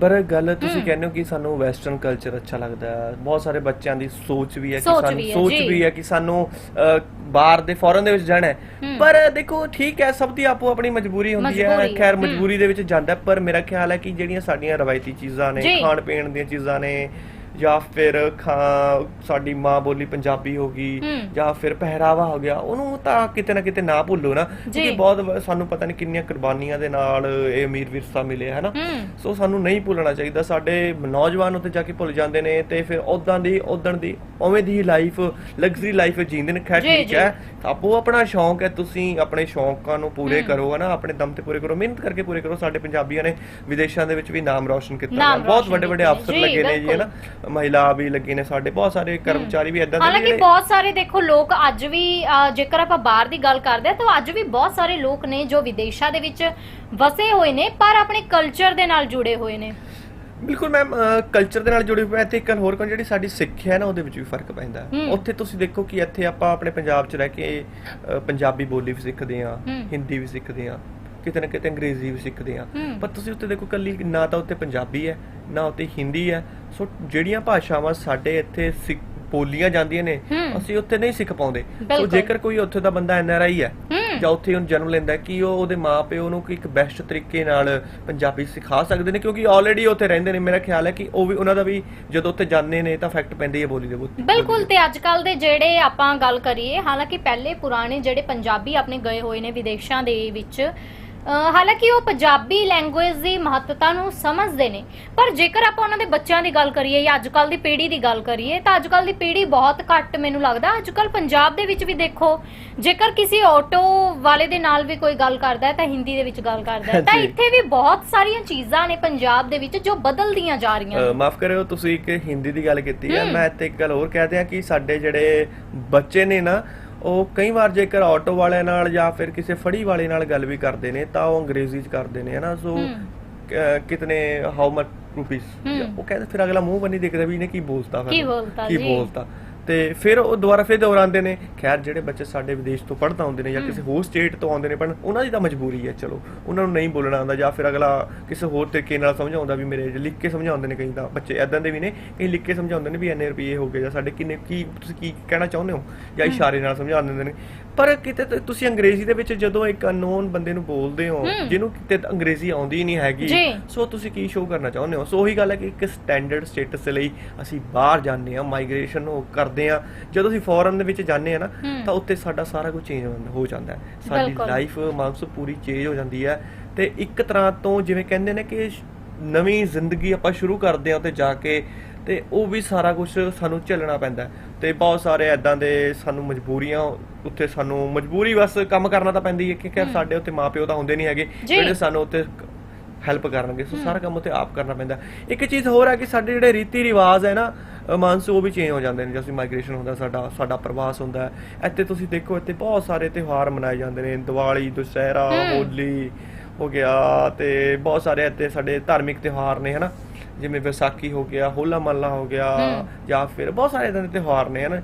ਪਰ ਗੱਲ ਤੁਸੀਂ। ਕਹਿੰਦੇ ਹੋ ਕਿ ਸਾਨੂੰ ਵੈਸਟਰਨ ਕਲਚਰ ਅੱਛਾ ਲੱਗਦਾ ਹੈ ਬਹੁਤ ਸਾਰੇ ਬੱਚਿਆਂ ਦੀ ਸੋਚ ਵੀ ਹੈ ਕਿ ਸੋਚ ਸਾਨੂੰ ਵੀ ਹੈ, ਸੋਚ ਜੀ। ਵੀ ਹੈ ਕਿ ਸਾਨੂੰ ਅ, ਬਾਹਰ ਦੇ ਫੋਰਨ ਦੇ ਵਿੱਚ ਜਾਣਾ ਹੈ। ਪਰ ਦੇਖੋ ਠੀਕ ਹੈ ਸਭ ਦੀ ਆਪੋ ਆਪਣੀ ਮਜਬੂਰੀ ਹੁੰਦੀ ਹੈ ਮਜਬੂਰੀ ਖੈਰ। ਮਜਬੂਰੀ ਦੇ ਵਿੱਚ ਜਾਂਦਾ ਹੈ, ਪਰ ਮੇਰਾ ਖਿਆਲ ਹੈ ਕਿ ਜਿਹੜੀਆਂ ਸਾਡੀਆਂ ਰਵਾਇਤੀ ਚੀਜ਼ਾਂ ਨੇ ਜੀ। ਖਾਣ ਪੀਣ ਦੀਆਂ ਚੀਜ਼ਾਂ ਨੇ ਜਾਂ ਫਿਰ ਖਾ ਸਾਡੀ ਮਾਂ ਬੋਲੀ ਪੰਜਾਬੀ ਹੋ ਗਈ ਹੂੰ। ਜਾਂ ਫਿਰ ਪਹਿਰਾਵਾ ਹੋ ਗਿਆ ਉਹਨੂੰ ਤਾਂ ਕਿਤੇ ਨਾ ਕਿਤੇ ਨਾ ਭੁੱਲੋ ਨਾ। ਕਿਉਂਕਿ ਬਹੁਤ ਸਾਨੂੰ ਪਤਾ ਨਹੀਂ ਕਿੰਨੀਆਂ ਕੁਰਬਾਨੀਆਂ ਦੇ ਨਾਲ ਇਹ ਅਮੀਰ ਵਿਰਸਾ ਮਿਲਿਆ ਹੈ ਨਾ ਹੂੰ ਸੋ ਸਾਨੂੰ ਨਹੀਂ ਭੁੱਲਣਾ ਚਾਹੀਦਾ ਸਾਡੇ ਨੌਜਵਾਨ ਉੱਤੇ ਜਾ ਕੇ ਭੁੱਲ ਜਾਂਦੇ ਨੇ ਤੇ ਫਿਰ ਉਦਾਂ ਦੀ ਉਦਣ ਦੀ ਉਵੇਂ ਦੀ ਲਾਈਫ ਲਗਜ਼ਰੀ ਲਾਈਫ ਜੀਂਦੇ ਨੇ ਖੈਰ ਠੀਕ। ਹੈ ਆਪੋ ਆਪਣਾ ਸ਼ੌਂਕ ਹੈ ਤੁਸੀਂ ਆਪਣੇ ਸ਼ੌਂਕਾਂ ਨੂੰ ਪੂਰੇ। ਕਰੋ ਹਨਾ ਆਪਣੇ ਦਮ ਤੇ ਪੂਰੇ ਕਰੋ ਮਿਹਨਤ ਕਰਕੇ ਪੂਰੇ ਕਰੋ ਸਾਡੇ ਪੰਜਾਬੀਆਂ ਨੇ ਵਿਦੇਸ਼ਾਂ ਦੇ ਵਿੱਚ ਵੀ ਨਾਮ ਰੌਸ਼ਨ ਕੀਤਾ ਹੈ। ਬਹੁਤ ਵੱਡੇ ਵੱਡੇ ਅਫਸਰ ਨੇ। ਜੀ, ਲੱਗੇ ਨੇ ਜੀ ਹਨਾ ਮਹਿਲਾ ਵੀ ਲੱਗੇ ਨੇ ਸਾਡੇ ਬਹੁਤ ਸਾਰੇ ਕਰਮਚਾਰੀ ਵੀ ਇਦਾਂ ਦੇ ਨੇ ਹਾਲਾਂਕਿ ਬਹੁਤ ਸਾਰੇ ਦੇਖੋ ਲੋਕ ਅੱਜ ਵੀ ਜੇਕਰ ਆਪਾਂ ਬਾਹਰ ਦੀ ਗੱਲ ਕਰਦੇ ਹਾਂ ਤਾਂ ਅੱਜ ਵੀ ਬਹੁਤ ਸਾਰੇ ਲੋਕ ਨੇ ਜੋ ਵਿਦੇਸ਼ਾਂ ਦੇ ਵਿੱਚ ਵਸੇ ਹੋਏ ਨੇ ਪਰ ਆਪਣੇ ਕਲਚਰ ਦੇ ਨਾਲ ਜੁੜੇ ਹੋਏ ਨੇ ਬਿਲਕੁਲ ਮੈਮ ਕਲਚਰ ਦੇ ਨਾਲ ਜੁੜੀ ਹੋਈ ਹੈ ਤੇ ਇੱਕ ਗੱਲ ਹੋਰ ਕੋਈ ਜਿਹੜੀ ਸਾਡੀ ਸਿੱਖਿਆ ਹੈ ਨਾ ਉਹਦੇ ਵਿੱਚ ਵੀ ਫ਼ਰਕ ਪੈਂਦਾ ਹੈ। ਹੂੰ। ਉੱਥੇ ਤੁਸੀਂ ਦੇਖੋ ਕਿ ਇੱਥੇ ਆਪਾਂ ਆਪਣੇ ਪੰਜਾਬ 'ਚ ਰਹਿ ਕੇ ਅ, ਪੰਜਾਬੀ ਬੋਲੀ ਵੀ ਸਿੱਖਦੇ ਆ ਹੂੰ। ਹਿੰਦੀ ਵੀ ਸਿੱਖਦੇ ਆ ਕਿਤੇ ਨਾ ਕਿਤੇ ਅੰਗਰੇਜ਼ੀ ਵੀ ਸਿੱਖਦੇ ਆ। ਪਰ ਤੁਸੀਂ ਉੱਤੇ ਦੇਖੋ ਕੱਲੀ ਨਾ ਤਾਂ ਉੱਤੇ ਪੰਜਾਬੀ ਹੈ ਨਾ ਉੱਤੇ ਹਿੰਦੀ ਹੈ। ਸੋ ਜਿਹੜੀਆਂ ਭਾਸ਼ਾਵਾਂ ਸਾਡੇ ਇੱਥੇ ਸਿੱਖ- ਬੋਲੀਆਂ ਜਾਂਦੀਆਂ ਨੇ। ਅਸੀਂ ਉੱਥੇ ਨਹੀਂ ਸਿੱਖ ਪਾਉਂਦੇ। ਸੋ। ਜੇਕਰ ਕੋਈ ਉੱਥੇ ਦਾ ਬੰਦਾ ਐਨ ਆਰ ਆਈ ਹੈ ਜਾਂ ਉੱਥੇ ਉਹਨੂੰ ਜਨਮ ਲੈਂਦਾ ਕਿ ਉਹ ਉਹਦੇ ਮਾਪਿਓ ਨੂੰ ਇੱਕ ਬੈਸਟ ਤਰੀਕੇ ਨਾਲ ਪੰਜਾਬੀ ਸਿਖਾ ਸਕਦੇ ਨੇ? ਕਿਉਂਕਿ ਆਲਰੇਡੀ ਉੱਥੇ ਰਹਿੰਦੇ ਨੇ। ਮੇਰਾ ਖਿਆਲ ਹੈ ਕਿ ਉਹ ਵੀ ਉਹਨਾਂ ਦਾ ਵੀ ਜਦੋਂ ਉੱਥੇ ਜਾਂਦੇ ਨੇ ਤਾਂ ਇਫੈਕਟ ਪੈਂਦੀ ਹੈ ਬੋਲੀ ਦੇ ਉੱਤੇ ਬਿਲਕੁਲ। ਤੇ ਅੱਜ ਕੱਲ ਦੇ ਜਿਹੜੇ ਆਪਾਂ ਗੱਲ ਕਰੀਏ ਹਾਲਾਂਕਿ ਪਹਿਲੇ ਪੁਰਾਣੇ ਜਿਹੜੇ ਪੰਜਾਬੀ ਆਪਣੇ ਗਏ ਹੋਏ ਨੇ ਵਿਦੇਸ਼ਾਂ ਦੇ ਵਿੱਚ ਹਾਲਾਂਕਿ ਉਹ ਪੰਜਾਬੀ ਲੈਂਗੁਏਜ ਦੀ ਮਹੱਤਤਾ ਨੂੰ ਸਮਝਦੇ ਨੇ। ਪਰ ਜੇਕਰ ਆਪਾਂ ਉਹਨਾਂ ਦੇ ਬੱਚਿਆਂ ਦੀ ਗੱਲ ਕਰੀਏ ਜਾਂ ਅੱਜ ਕੱਲ ਦੀ ਪੀੜ੍ਹੀ ਦੀ ਗੱਲ ਕਰੀਏ ਤਾਂ ਅੱਜ ਕੱਲ ਦੀ ਪੀੜ੍ਹੀ ਬਹੁਤ ਘੱਟ ਮੈਨੂੰ ਲੱਗਦਾ। ਅੱਜ ਕੱਲ ਪੰਜਾਬ ਦੇ ਵਿੱਚ ਵੀ ਦੇਖੋ ਜੇਕਰ ਕਿਸੇ ਆਟੋ ਵਾਲੇ ਦੇ ਨਾਲ ਵੀ ਕੋਈ ਗੱਲ ਕਰਦਾ ਹੈ ਤਾਂ ਹਿੰਦੀ ਦੇ ਵਿੱਚ ਗੱਲ ਕਰਦਾ ਹੈ। ਤਾਂ ਜੀ। ਇੱਥੇ ਵੀ ਬਹੁਤ ਸਾਰੀਆਂ ਚੀਜ਼ਾਂ ਨੇ ਪੰਜਾਬ ਦੇ ਵਿੱਚ ਜੋ ਬਦਲਦੀਆਂ ਜਾ ਰਹੀਆਂ ਨੇ। ਮਾਫ ਕਰਿਓ ਤੁਸੀਂ ਇੱਕ ਹਿੰਦੀ ਦੀ ਗੱਲ ਕੀਤੀ ਹੂੰ। ਮੈਂ ਇੱਥੇ ਇੱਕ ਗੱਲ ਹੋਰ ਕਹਿ ਦਿਆਂ ਕਿ ਸਾਡੇ ਜਿਹੜੇ ਬੱਚੇ ਨੇ ਨਾ ਉਹ ਕਈ ਵਾਰ ਜੇਕਰ ਆਟੋ ਵਾਲਿਆਂ ਨਾਲ ਜਾਂ ਫਿਰ ਕਿਸੇ ਫੜੀ ਵਾਲੇ ਨਾਲ ਗੱਲ ਵੀ ਕਰਦੇ ਨੇ ਤਾਂ ਉਹ ਅੰਗਰੇਜ਼ੀ ਚ ਕਰਦੇ ਨੇ ਹਨਾ? ਸੋ ਕਿਤਨੇ ਹਾਊ ਮਚ ਰੁਪੀਸ। ਉਹ ਕਹਿੰਦੇ ਫਿਰ ਅਗਲਾ ਮੂੰਹ ਬੰਨੀ ਦੇਖਦਾ ਵੀ ਇਹਨੇ ਕੀ ਬੋਲਤਾ ਕੀ ਬੋਲਤਾ, ਕੀ। ਬੋਲਤਾ? ਤੇ ਫਿਰ ਉਹ ਦੁਬਾਰਾ ਫਿਰ ਦੁਹਰਾਉਂਦੇ ਨੇ ਖੈਰ ਜਿਹੜੇ ਬੱਚੇ ਸਾਡੇ ਵਿਦੇਸ਼ ਤੋਂ ਪੜ੍ਹਦਾ ਆਉਂਦੇ ਨੇ ਜਾਂ ਕਿਸੇ ਹੋਰ ਸਟੇਟ ਤੋਂ ਆਉਂਦੇ ਨੇ ਪੜ੍ਹਨ ਉਹਨਾਂ ਦੀ ਤਾਂ ਮਜਬੂਰੀ ਹੈ ਚਲੋ ਉਹਨਾਂ ਨੂੰ ਨਹੀਂ ਬੋਲਣਾ ਆਉਂਦਾ ਜਾਂ ਫਿਰ ਅਗਲਾ ਕਿਸੇ ਹੋਰ ਤਰੀਕੇ ਨਾਲ ਸਮਝਾਉਂਦਾ ਵੀ ਮੇਰੇ ਲਿਖ ਕੇ ਸਮਝਾਉਂਦੇ ਨੇ ਕਈ ਤਾਂ ਬੱਚੇ ਐਦਾਂ ਦੇ ਵੀ ਨੇ ਕਈ ਲਿਖ ਕੇ ਸਮਝਾਉਂਦੇ ਨੇ ਵੀ ਇੰਨੇ ਰੁਪਏ ਹੋ ਗਏ ਜਾਂ ਸਾਡੇ ਕਿੰਨੇ ਕੀ ਤੁਸੀਂ ਕੀ ਕਹਿਣਾ ਚਾਹੁੰਦੇ ਹੋ ਜਾਂ ਇਸ਼ਾਰੇ ਨਾਲ ਸਮਝਾ ਦਿੰਦੇ ਨੇ। ਪਰ ਕਿਤੇ ਤੁਸੀਂ ਅੰਗਰੇਜ਼ੀ ਦੇ ਵਿੱਚ ਜਦੋਂ ਇੱਕ ਅਨਨੋਨ ਬੰਦੇ ਨੂੰ ਬੋਲਦੇ ਹੋ ਜਿਹਨੂੰ ਕਿਤੇ ਅੰਗਰੇਜ਼ੀ ਆਉਂਦੀ ਹੀ ਨਹੀਂ ਹੈਗੀ। ਸੋ ਤੁਸੀਂ ਕੀ ਸ਼ੋਅ ਕਰਨਾ ਚਾਹੁੰਦੇ ਹੋ? ਸੋ ਉਹੀ ਗੱਲ ਹੈ ਕਿ ਇੱਕ ਸਟੈਂਡਰਡ ਸਟੇਟਸ ਲਈ ਅਸੀਂ ਬਾਹਰ ਜਾਂਦੇ ਆ ਮਾਈਗ੍ਰੇਸ਼ਨ ਕਰਦੇ ਆ ਜਦੋਂ ਅਸੀਂ ਫੋਰਨ ਦੇ ਵਿੱਚ ਜਾਂਦੇ ਆ ਨਾ ਤਾਂ ਉੱਤੇ ਸਾਡਾ ਸਾਰਾ ਕੁਝ ਚੇਂਜ ਹੋ ਜਾਂਦਾ ਹੈ ਸਾਡੀ। ਲਾਈਫ ਮਾਨਸੋ ਪੂਰੀ ਚੇਂਜ ਹੋ ਜਾਂਦੀ ਹੈ ਤੇ ਇੱਕ ਤਰ੍ਹਾਂ ਤੋਂ ਜਿਵੇਂ ਕਹਿੰਦੇ ਨੇ ਕਿ ਨਵੀਂ ਜ਼ਿੰਦਗੀ ਆਪਾਂ ਸ਼ੁਰੂ ਕਰਦੇ ਆ ਉੱਤੇ ਜਾ ਕੇ ਤੇ ਉਹ ਵੀ ਸਾਰਾ ਕੁਝ ਸਾਨੂੰ ਝੱਲਣਾ ਪੈਂਦਾ। ਤੇ ਬਹੁਤ ਸਾਰੇ ਐਦਾਂ ਦੇ ਸਾਨੂੰ ਮਜਬੂਰੀਆਂ ਉੱਥੇ ਸਾਨੂੰ ਮਜਬੂਰੀ ਬਸ ਕੰਮ ਕਰਨਾ ਤਾਂ ਪੈਂਦੀ ਹੈ ਕਿ ਕਿ ਸਾਡੇ ਉੱਤੇ ਮਾਪਿਓ ਤਾਂ ਹੁੰਦੇ ਨਹੀਂ ਹੈਗੇ। ਜਿਹੜੇ ਸਾਨੂੰ ਉੱਤੇ ਹੈਲਪ ਕਰਨਗੇ ਸੋ ਸਾਰਾ ਕੰਮ ਉੱਤੇ ਆਪ ਕਰਨਾ ਪੈਂਦਾ। ਇੱਕ ਚੀਜ਼ ਹੋਰ ਹੈ ਕਿ ਸਾਡੇ ਜਿਹੜੇ ਰੀਤੀ ਰਿਵਾਜ ਹੈ ਨਾ ਮਾਨਸੂ ਉਹ ਵੀ ਚੇਂਜ ਹੋ ਜਾਂਦੇ ਨੇ ਜਿਵੇਂ ਮਾਈਗ੍ਰੇਸ਼ਨ ਹੁੰਦਾ ਸਾਡਾ ਸਾਡਾ ਪ੍ਰਵਾਸ ਹੁੰਦਾ। ਇੱਥੇ ਤੁਸੀਂ ਦੇਖੋ ਇੱਥੇ ਬਹੁਤ ਸਾਰੇ ਤਿਉਹਾਰ ਮਨਾਏ ਜਾਂਦੇ ਨੇ ਦੀਵਾਲੀ ਦੁਸਹਿਰਾ ਹੋਲੀ ਹੋ ਗਿਆ ਤੇ ਬਹੁਤ ਸਾਰੇ ਇੱਥੇ ਸਾਡੇ ਧਾਰਮਿਕ ਤਿਉਹਾਰ ਨੇ ਹਨਾ? ਜਿਵੇਂ ਵਿਸਾਖੀ ਹੋ ਗਿਆ ਹੋਲਾ ਮਹੱਲਾ ਹੋ ਗਿਆ ਜਾਂ ਫਿਰ ਬਹੁਤ ਸਾਰੇ ਇਦਾਂ ਦੇ ਤਿਉਹਾਰ ਨੇ ਹਨਾ?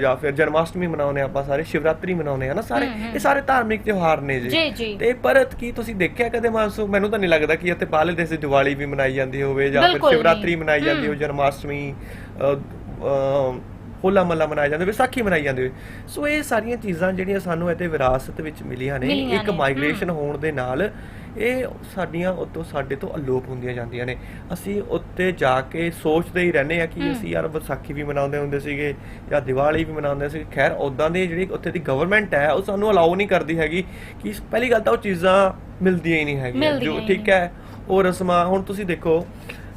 ਜਾਂ ਫਿਰ ਜਨਮਾਸ਼ਟਮੀ ਮਨਾਉਂਦੇ ਆਪਾਂ ਸਾਰੇ ਸ਼ਿਵਰਾਤਰੀ ਮਨਾਉਂਦੇ ਹਨਾ ਸਾਰੇ ਇਹ ਸਾਰੇ ਧਾਰਮਿਕ ਤਿਉਹਾਰ ਨੇ ਜੀ। ਤੇ ਪਰ ਕੀ ਤੁਸੀਂ ਦੇਖਿਆ ਕਦੇ ਮਾਨਸੂ? ਮੈਨੂੰ ਤਾਂ ਨਹੀਂ ਲੱਗਦਾ ਕਿ ਇੱਥੇ ਬਾਹਰਲੇ ਦੇਸ਼ ਦੀਵਾਲੀ ਵੀ ਮਨਾਈ ਜਾਂਦੀ ਹੋਵੇ ਜਾਂ ਫਿਰ। ਸ਼ਿਵਰਾਤਰੀ ਮਨਾਈ ਜਾਂਦੀ ਹੋਵੇ ਜਨਮਾਸ਼ਟਮੀ ਹੋਲਾ ਮਹੱਲਾ ਮਨਾਇਆ ਜਾਂਦਾ ਵਿਸਾਖੀ ਮਨਾਈ ਜਾਂਦੀ ਸੋ ਇਹ ਸਾਰੀਆਂ ਚੀਜ਼ਾਂ ਜਿਹੜੀਆਂ ਸਾਨੂੰ ਇੱਥੇ ਵਿਰਾਸਤ ਵਿੱਚ ਮਿਲੀਆਂ ਨੇ ਮਿਲੀਆਂ ਇੱਕ ਨੇ, ਮਾਈਗ੍ਰੇਸ਼ਨ ਹੋਣ ਦੇ ਨਾਲ ਇਹ ਸਾਡੀਆਂ ਉਤੋਂ ਸਾਡੇ ਤੋਂ ਅਲੋਪ ਹੁੰਦੀਆਂ ਜਾਂਦੀਆਂ ਨੇ। ਅਸੀਂ ਉੱਤੇ ਜਾ ਕੇ ਸੋਚਦੇ ਹੀ ਰਹਿੰਦੇ ਆ ਕਿ ਅਸੀਂ ਯਾਰ ਵਿਸਾਖੀ ਵੀ ਮਨਾਉਂਦੇ ਹੁੰਦੇ ਸੀਗੇ ਜਾਂ ਦੀਵਾਲੀ ਵੀ ਮਨਾਉਂਦੇ ਸੀ ਖੈਰ ਉਦਾਂ ਦੀ ਜਿਹੜੀ ਉੱਥੇ ਦੀ ਗਵਰਨਮੈਂਟ ਹੈ ਉਹ ਸਾਨੂੰ ਅਲਾਉ ਨਹੀਂ ਕਰਦੀ ਹੈਗੀ ਕਿ ਪਹਿਲੀ ਗੱਲ ਤਾਂ ਉਹ ਚੀਜ਼ਾਂ ਮਿਲਦੀਆਂ ਹੀ ਨਹੀਂ ਹੈਗੀਆਂ। ਮਿਲਦੀਆਂ ਜੋ ਹੀ ਠੀਕ ਹੈ ਉਹ ਰਸਮਾਂ ਹੁਣ ਤੁਸੀਂ ਦੇਖੋ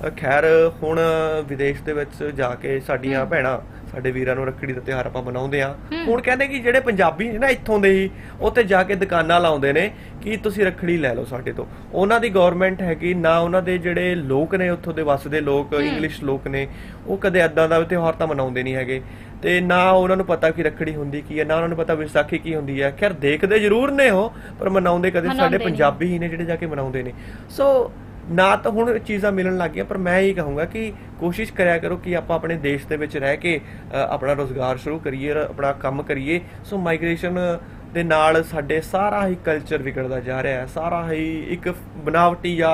ਅ, ਖੈਰ ਹੁਣ ਵਿਦੇਸ਼ ਦੇ ਵਿੱਚ ਜਾ ਕੇ ਸਾਡੀਆਂ ਭੈਣਾਂ ਸਾਡੇ ਵੀਰਾਂ ਨੂੰ ਰੱਖੜੀ ਦਾ ਤਿਉਹਾਰ ਆਪਾਂ ਮਨਾਉਂਦੇ ਆ ਹੁਣ ਕਹਿੰਦੇ ਕਿ ਜਿਹੜੇ ਪੰਜਾਬੀ ਨੇ ਨਾ ਇੱਥੋਂ ਦੇ ਹੀ ਉੱਥੇ ਜਾ ਕੇ ਦੁਕਾਨਾਂ ਲਾਉਂਦੇ ਨੇ ਕਿ ਤੁਸੀਂ ਰੱਖੜੀ ਲੈ ਲਓ ਸਾਡੇ ਤੋਂ। ਉਹਨਾਂ ਦੀ ਗਵਰਨਮੈਂਟ ਹੈਗੀ ਨਾ ਉਹਨਾਂ ਦੇ ਜਿਹੜੇ ਲੋਕ ਨੇ ਉੱਥੋਂ ਦੇ ਵਸਦੇ ਲੋਕ ਇੰਗਲਿਸ਼ ਲੋਕ ਨੇ ਉਹ ਕਦੇ ਐਦਾਂ ਦਾ ਤਿਉਹਾਰ ਤਾਂ ਮਨਾਉਂਦੇ ਨਹੀਂ ਹੈਗੇ। ਤੇ ਨਾ ਉਹਨਾਂ ਨੂੰ ਪਤਾ ਕਿ ਰੱਖੜੀ ਹੁੰਦੀ ਕੀ ਹੈ ਨਾ ਉਹਨਾਂ ਨੂੰ ਪਤਾ ਵਿਸਾਖੀ ਕੀ ਹੁੰਦੀ ਹੈ। ਖੈਰ ਦੇਖਦੇ ਜ਼ਰੂਰ ਨੇ ਉਹ ਪਰ ਮਨਾਉਂਦੇ ਕਦੇ ਸਾਡੇ। ਪੰਜਾਬੀ ਹੀ ਨੇ ਜਿਹੜੇ ਜਾ ਕੇ ਮਨਾਉਂਦੇ ਨੇ। ਸੋ ਨਾ ਤਾਂ ਹੁਣ ਚੀਜ਼ਾਂ ਮਿਲਣ ਲੱਗ ਗਈਆਂ, ਪਰ ਮੈਂ ਇਹ ਕਹੂੰਗਾ ਕਿ ਕੋਸ਼ਿਸ਼ ਕਰਿਆ ਕਰੋ ਕਿ ਆਪਾਂ ਆਪਣੇ ਦੇਸ਼ ਦੇ ਵਿੱਚ ਰਹਿ ਕੇ ਆਪਣਾ ਰੋਜ਼ਗਾਰ ਸ਼ੁਰੂ ਕਰੀਏ ਆਪਣਾ ਕੰਮ ਕਰੀਏ। ਸੋ ਮਾਈਗ੍ਰੇਸ਼ਨ ਦੇ ਨਾਲ ਸਾਡੇ ਸਾਰਾ ਹੀ ਕਲਚਰ ਵਿਗੜਦਾ ਜਾ ਰਿਹਾ ਹੈ। ਸਾਰਾ ਹੀ ਇੱਕ ਬਨਾਵਟੀ ਜਾਂ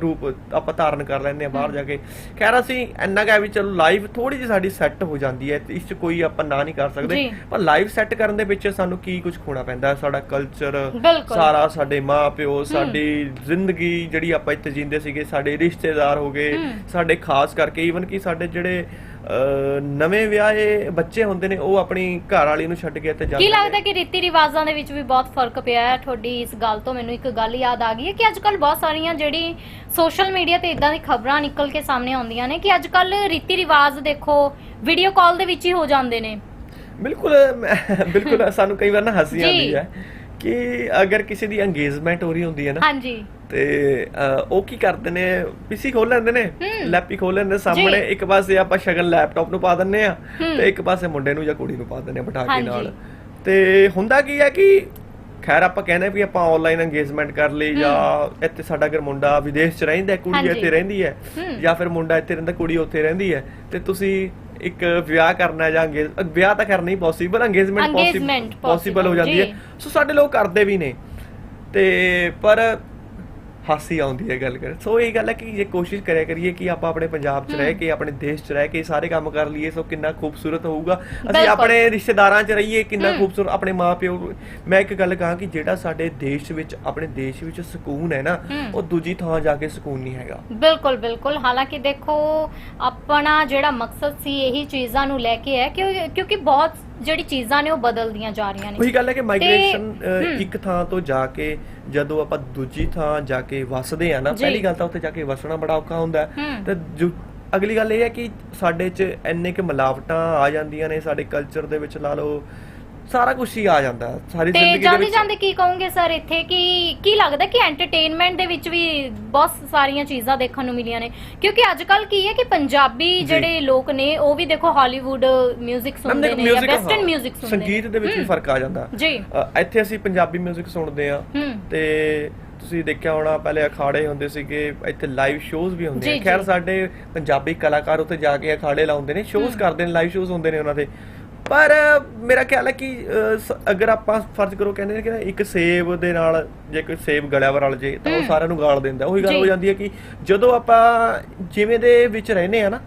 ਰੂਪ ਆਪਾਂ ਧਾਰਨ ਕਰ ਲੈਂਦੇ ਆ ਬਾਹਰ ਜਾ ਕੇ। ਖੈਰ ਅਸੀਂ ਇੰਨਾ ਕਹਿ ਵੀ ਚਲੋ ਲਾਈਫ ਥੋੜੀ ਜਿਹੀ ਸਾਡੀ ਸੈੱਟ ਹੋ ਜਾਂਦੀ ਹੈ। ਇਸ 'ਚ ਕੋਈ ਆਪਾਂ ਨਾ ਨਹੀਂ ਕਰ ਸਕਦੇ। ਪਰ ਲਾਈਫ ਸੈੱਟ ਕਰਨ ਦੇ ਵਿੱਚ ਸਾਨੂੰ ਕੀ ਕੁਝ ਖੋਣਾ ਪੈਂਦਾ ਹੈ? ਸਾਡਾ ਕਲਚਰ। ਸਾਰਾ ਸਾਡੇ ਮਾਪਿਓ ਸਾਡੀ ਜ਼ਿੰਦਗੀ ਜਿਹੜੀ ਆਪਾਂ ਇੱਥੇ ਜੀਂਦੇ ਸੀਗੇ ਸਾਡੇ ਰਿਸ਼ਤੇਦਾਰ ਹੋ ਗਏ ਸਾਡੇ ਖਾਸ ਕਰਕੇ ਈਵਨ ਕਿ ਸਾਡੇ ਜਿਹੜੇ ਨਵੇਂ ਵਿਆਹੇ ਬੱਚੇ ਹੁੰਦੇ ਨੇ ਉਹ ਆਪਣੀ ਘਰ ਵਾਲੀ ਨੂੰ ਛੱਡ ਕੇ ਇੱਥੇ ਜਾਂਦੇ ਕੀ ਲੱਗਦਾ ਕਿ ਰੀਤੀ ਰਿਵਾਜ਼ਾਂ ਦੇ ਵਿੱਚ ਵੀ ਬਹੁਤ ਫ਼ਰਕ ਪਿਆ ਹੈ? ਤੁਹਾਡੀ ਇਸ ਗੱਲ ਤੋਂ ਮੈਨੂੰ ਇੱਕ ਗੱਲ ਯਾਦ ਆ ਗਈ ਹੈ ਕਿ ਅੱਜ ਕੱਲ ਬਹੁਤ ਸਾਰੀਆਂ ਜਿਹੜੀ ਸੋਸ਼ਲ ਮੀਡੀਆ ਤੇ ਇਦਾਂ ਦੀ ਖਬਰਾਂ ਨਿਕਲ ਕੇ ਸਾਹਮਣੇ ਆਉਂਦੀਆਂ ਨੇ ਕਿ ਅੱਜ ਕੱਲ ਰੀਤੀ ਰਿਵਾਜ ਦੇਖੋ ਵੀਡੀਓ ਕਾਲ ਦੇ ਵਿੱਚ ਹੀ ਹੋ ਜਾਂਦੇ ਨੇ। ਬਿਲਕੁਲ ਬਿਲਕੁਲ ਸਾਨੂੰ ਕਈ ਵਾਰ ਨਾ ਹੱਸੀ। ਆਉਂਦੀ ਹੈ। ਕਿ ਅਗਰ ਕਿਸੇ ਦੀ ਅੰਗੇਜਮੈਂਟ ਹੋ ਰਹੀ ਹੁੰਦੀ ਹੈ ਨਾ ਹਾਂਜੀ ਤੇ ਉਹ ਕੀ ਕਰਦੇ ਨੇ ਪੀਸੀ ਖੋਲ ਲੈਂਦੇ ਨੇ। ਲੈਪੀ ਖੋਲ ਲੈਂਦੇ ਸਾਹਮਣੇ। ਇੱਕ ਪਾਸੇ ਆਪਾਂ ਸ਼ਗਨ ਲੈਪਟਾਪ ਨੂੰ ਪਾ ਦਿੰਨੇ ਆ। ਤੇ ਇੱਕ ਪਾਸੇ ਮੁੰਡੇ ਨੂੰ ਜਾਂ ਕੁੜੀ ਨੂੰ ਪਾ ਦਿੰਨੇ ਆ ਬਿਠਾ ਕੇ। ਨਾਲ ਤੇ ਹੁੰਦਾ ਕੀ ਹੈ ਕਿ ਖੈਰ ਆਪਾਂ ਕਹਿੰਦੇ ਵੀ ਆਪਾਂ ਆਨਲਾਈਨ ਅੰਗੇਜਮੈਂਟ ਕਰ ਲਈ ਜਾਂ ਇੱਥੇ ਸਾਡਾ ਅਗਰ ਮੁੰਡਾ ਵਿਦੇਸ਼ 'ਚ ਰਹਿੰਦਾ ਕੁੜੀ। ਇੱਥੇ ਰਹਿੰਦੀ ਹੂੰ। ਜਾਂ ਫਿਰ ਮੁੰਡਾ ਇੱਥੇ ਰਹਿੰਦਾ ਕੁੜੀ ਉੱਥੇ ਰਹਿੰਦੀ ਹੈ ਤੇ ਤੁਸੀਂ ਇੱਕ ਵਿਆਹ ਕਰਨਾ ਜਾਂ ਅੰਗੇਜ ਵਿਆਹ ਤਾਂ ਕਰਨਾ ਹੀ ਪੋਸੀਬਲ ਅੰਗੇਜਮੈਂਟ Engagement ਪੋਸੀਬਲ ਹੋ ਜਾਂਦੀ ਜੀ। ਹੈ ਸੋ ਸਾਡੇ ਲੋਕ ਕਰਦੇ ਵੀ ਨੇ ਤੇ ਪਰ ਹਾਸੀ ਆਉਂਦੀ ਹੈ ਗੱਲ ਕਰ ਸੋ ਇਹ ਗੱਲ ਹੈ ਕਿ ਜੇ ਕੋਸ਼ਿਸ਼ ਕਰਿਆ ਕਰੀਏ ਕਿ ਆਪਾਂ ਆਪਣੇ ਪੰਜਾਬ 'ਚ ਰਹਿ ਕੇ ਆਪਣੇ ਦੇਸ਼ 'ਚ ਰਹਿ ਕੇ ਸਾਰੇ ਕੰਮ ਕਰ ਲਈਏ ਸੋ ਕਿੰਨਾ ਖੂਬਸੂਰਤ ਹੋਊਗਾ। ਅਸੀਂ। ਆਪਣੇ ਰਿਸ਼ਤੇਦਾਰਾਂ 'ਚ ਰਹੀਏ ਕਿੰਨਾ ਖੂਬਸੂਰਤ ਆਪਣੇ ਮਾਪਿਓ। ਮੈਂ ਇੱਕ ਗੱਲ ਕਹਾਂ ਕਿ ਜਿਹੜਾ ਸਾਡੇ ਦੇਸ਼ ਵਿੱਚ ਆਪਣੇ ਦੇਸ਼ ਵਿੱਚ ਸਕੂਨ ਹੈ ਨਾ। ਉਹ ਦੂਜੀ ਥਾਂ ਜਾ ਕੇ ਸਕੂਨ ਨਹੀਂ ਹੈਗਾ। ਬਿਲਕੁਲ ਬਿਲਕੁਲ। ਹਾਲਾਂਕਿ ਦੇਖੋ ਆਪਣਾ ਜਿਹੜਾ ਮਕਸਦ ਸੀ ਇਹੀ ਚੀਜ਼ਾਂ ਨੂੰ ਲੈ ਕੇ ਹੈ ਕਿਉਂ- ਕਿਉਂਕਿ ਬਹੁਤ ਜਿਹੜੀ ਚੀਜ਼ਾਂ ਨੇ ਉਹ ਬਦਲਦੀਆਂ ਜਾ ਰਹੀਆਂ ਨੇ ਉਹੀ ਗੱਲ ਹੈ ਕਿ ਮਾਈਗ੍ਰੇਸ਼ਨ। ਇੱਕ ਥਾਂ ਤੋਂ ਜਾ ਕੇ ਜਦੋਂ ਆਪਾਂ ਦੂਜੀ ਥਾਂ ਜਾ ਕੇ ਵਸਦੇ ਆ ਨਾ। ਪਹਿਲੀ ਗੱਲ ਤਾਂ ਉੱਥੇ ਜਾ ਕੇ ਵਸਣਾ ਬੜਾ ਔਖਾ ਹੁੰਦਾ। ਤੇ ਜੋ ਅਗਲੀ ਗੱਲ ਇਹ ਹੈ ਕਿ ਸਾਡੇ 'ਚ ਇੰਨੇ ਕਿ ਮਿਲਾਵਟਾਂ ਆ ਜਾਂਦੀਆਂ ਨੇ ਸਾਡੇ ਕਲਚਰ ਦੇ ਵਿੱਚ ਲਾ ਲਓ ਸਾਰਾ ਕੁਝ ਹੀ ਆ ਜਾਂਦਾ ਹੈ। ਸਾਰੀ ਤੇ ਜ਼ਿੰਦਗੀ ਦੇ ਜਾਂਦੇ ਵਿੱਚ ਜਾਂਦੇ ਕੀ ਕਹੋਗੇ ਸਰ ਇੱਥੇ ਕਿ ਕੀ ਲੱਗਦਾ ਕਿ ਐਂਟਰਟੇਨਮੈਂਟ ਦੇ ਵਿੱਚ ਵੀ ਬਹੁਤ ਸਾਰੀਆਂ ਚੀਜ਼ਾਂ ਦੇਖਣ ਨੂੰ ਮਿਲੀਆਂ ਨੇ ਕਿਉਂਕਿ ਅੱਜ ਕੱਲ ਕੀ ਹੈ ਕਿ ਪੰਜਾਬੀ ਜੀ। ਜਿਹੜੇ ਲੋਕ ਨੇ ਉਹ ਵੀ ਦੇਖੋ ਹਾਲੀਵੁੱਡ 뮤직 ਸੁਣਦੇ ਦੇਖੋ ਨੇ ਜਾਂ music, ਵੈਸਟਰਨ ਹਾਂ, 뮤직 ਸੁਣਦੇ ਨੇ ਸੰਗੀਤ ਦੇ ਵਿੱਚ ਵੀ ਹਮ, ਫਰਕ ਆ ਜਾਂਦਾ ਜੀ ਅ, ਇੱਥੇ ਅਸੀਂ ਪੰਜਾਬੀ 뮤직 ਸੁਣਦੇ ਆ ਹੂੰ ਤੇ ਤੁਸੀਂ ਦੇਖਿਆ ਹੋਣਾ ਪਹਿਲੇ ਅਖਾੜੇ ਹੁੰਦੇ ਸੀਗੇ ਇੱਥੇ ਲਾਈਵ ਸ਼ੋਜ਼ ਵੀ ਹੁੰਦੇ ਜੀ, ਆ ਖੈਰ ਜੀ। ਸਾਡੇ ਪੰਜਾਬੀ ਕਲਾਕਾਰ ਉੱਥੇ ਜਾ ਕੇ ਅਖਾੜੇ ਲਾਉਂਦੇ ਨੇ ਸ਼ੋਜ਼ ਹਮ। ਕਰਦੇ ਨੇ ਲਾਈਵ ਸ਼ੋਜ਼ ਹੁੰਦੇ ਨੇ ਉਹਨਾਂ ਦੇ ਪਰ ਮੇਰਾ ਖਿਆਲ ਹੈ ਕਿ ਅਗਰ ਆਪਾਂ ਫਰਜ਼ ਕਰੋ ਕਹਿੰਦੇ ਨੇ ਕਿ ਇੱਕ ਸੇਬ ਦੇ ਨਾਲ ਜੇ ਕੋਈ ਸੇਬ ਗਲਿਆ ਵਾ ਰਲ ਜੇ ਤਾਂ ਉਹ। ਸਾਰਿਆਂ ਨੂੰ ਗਾਲ ਦਿੰਦਾ ਉਹੀ ਗੱਲ। ਹੋ ਜਾਂਦੀ ਹੈ ਕਿ ਜਦੋਂ ਆਪਾਂ ਜਿਵੇਂ ਦੇ ਵਿੱਚ ਰਹਿੰਦੇ ਆ ਨਾ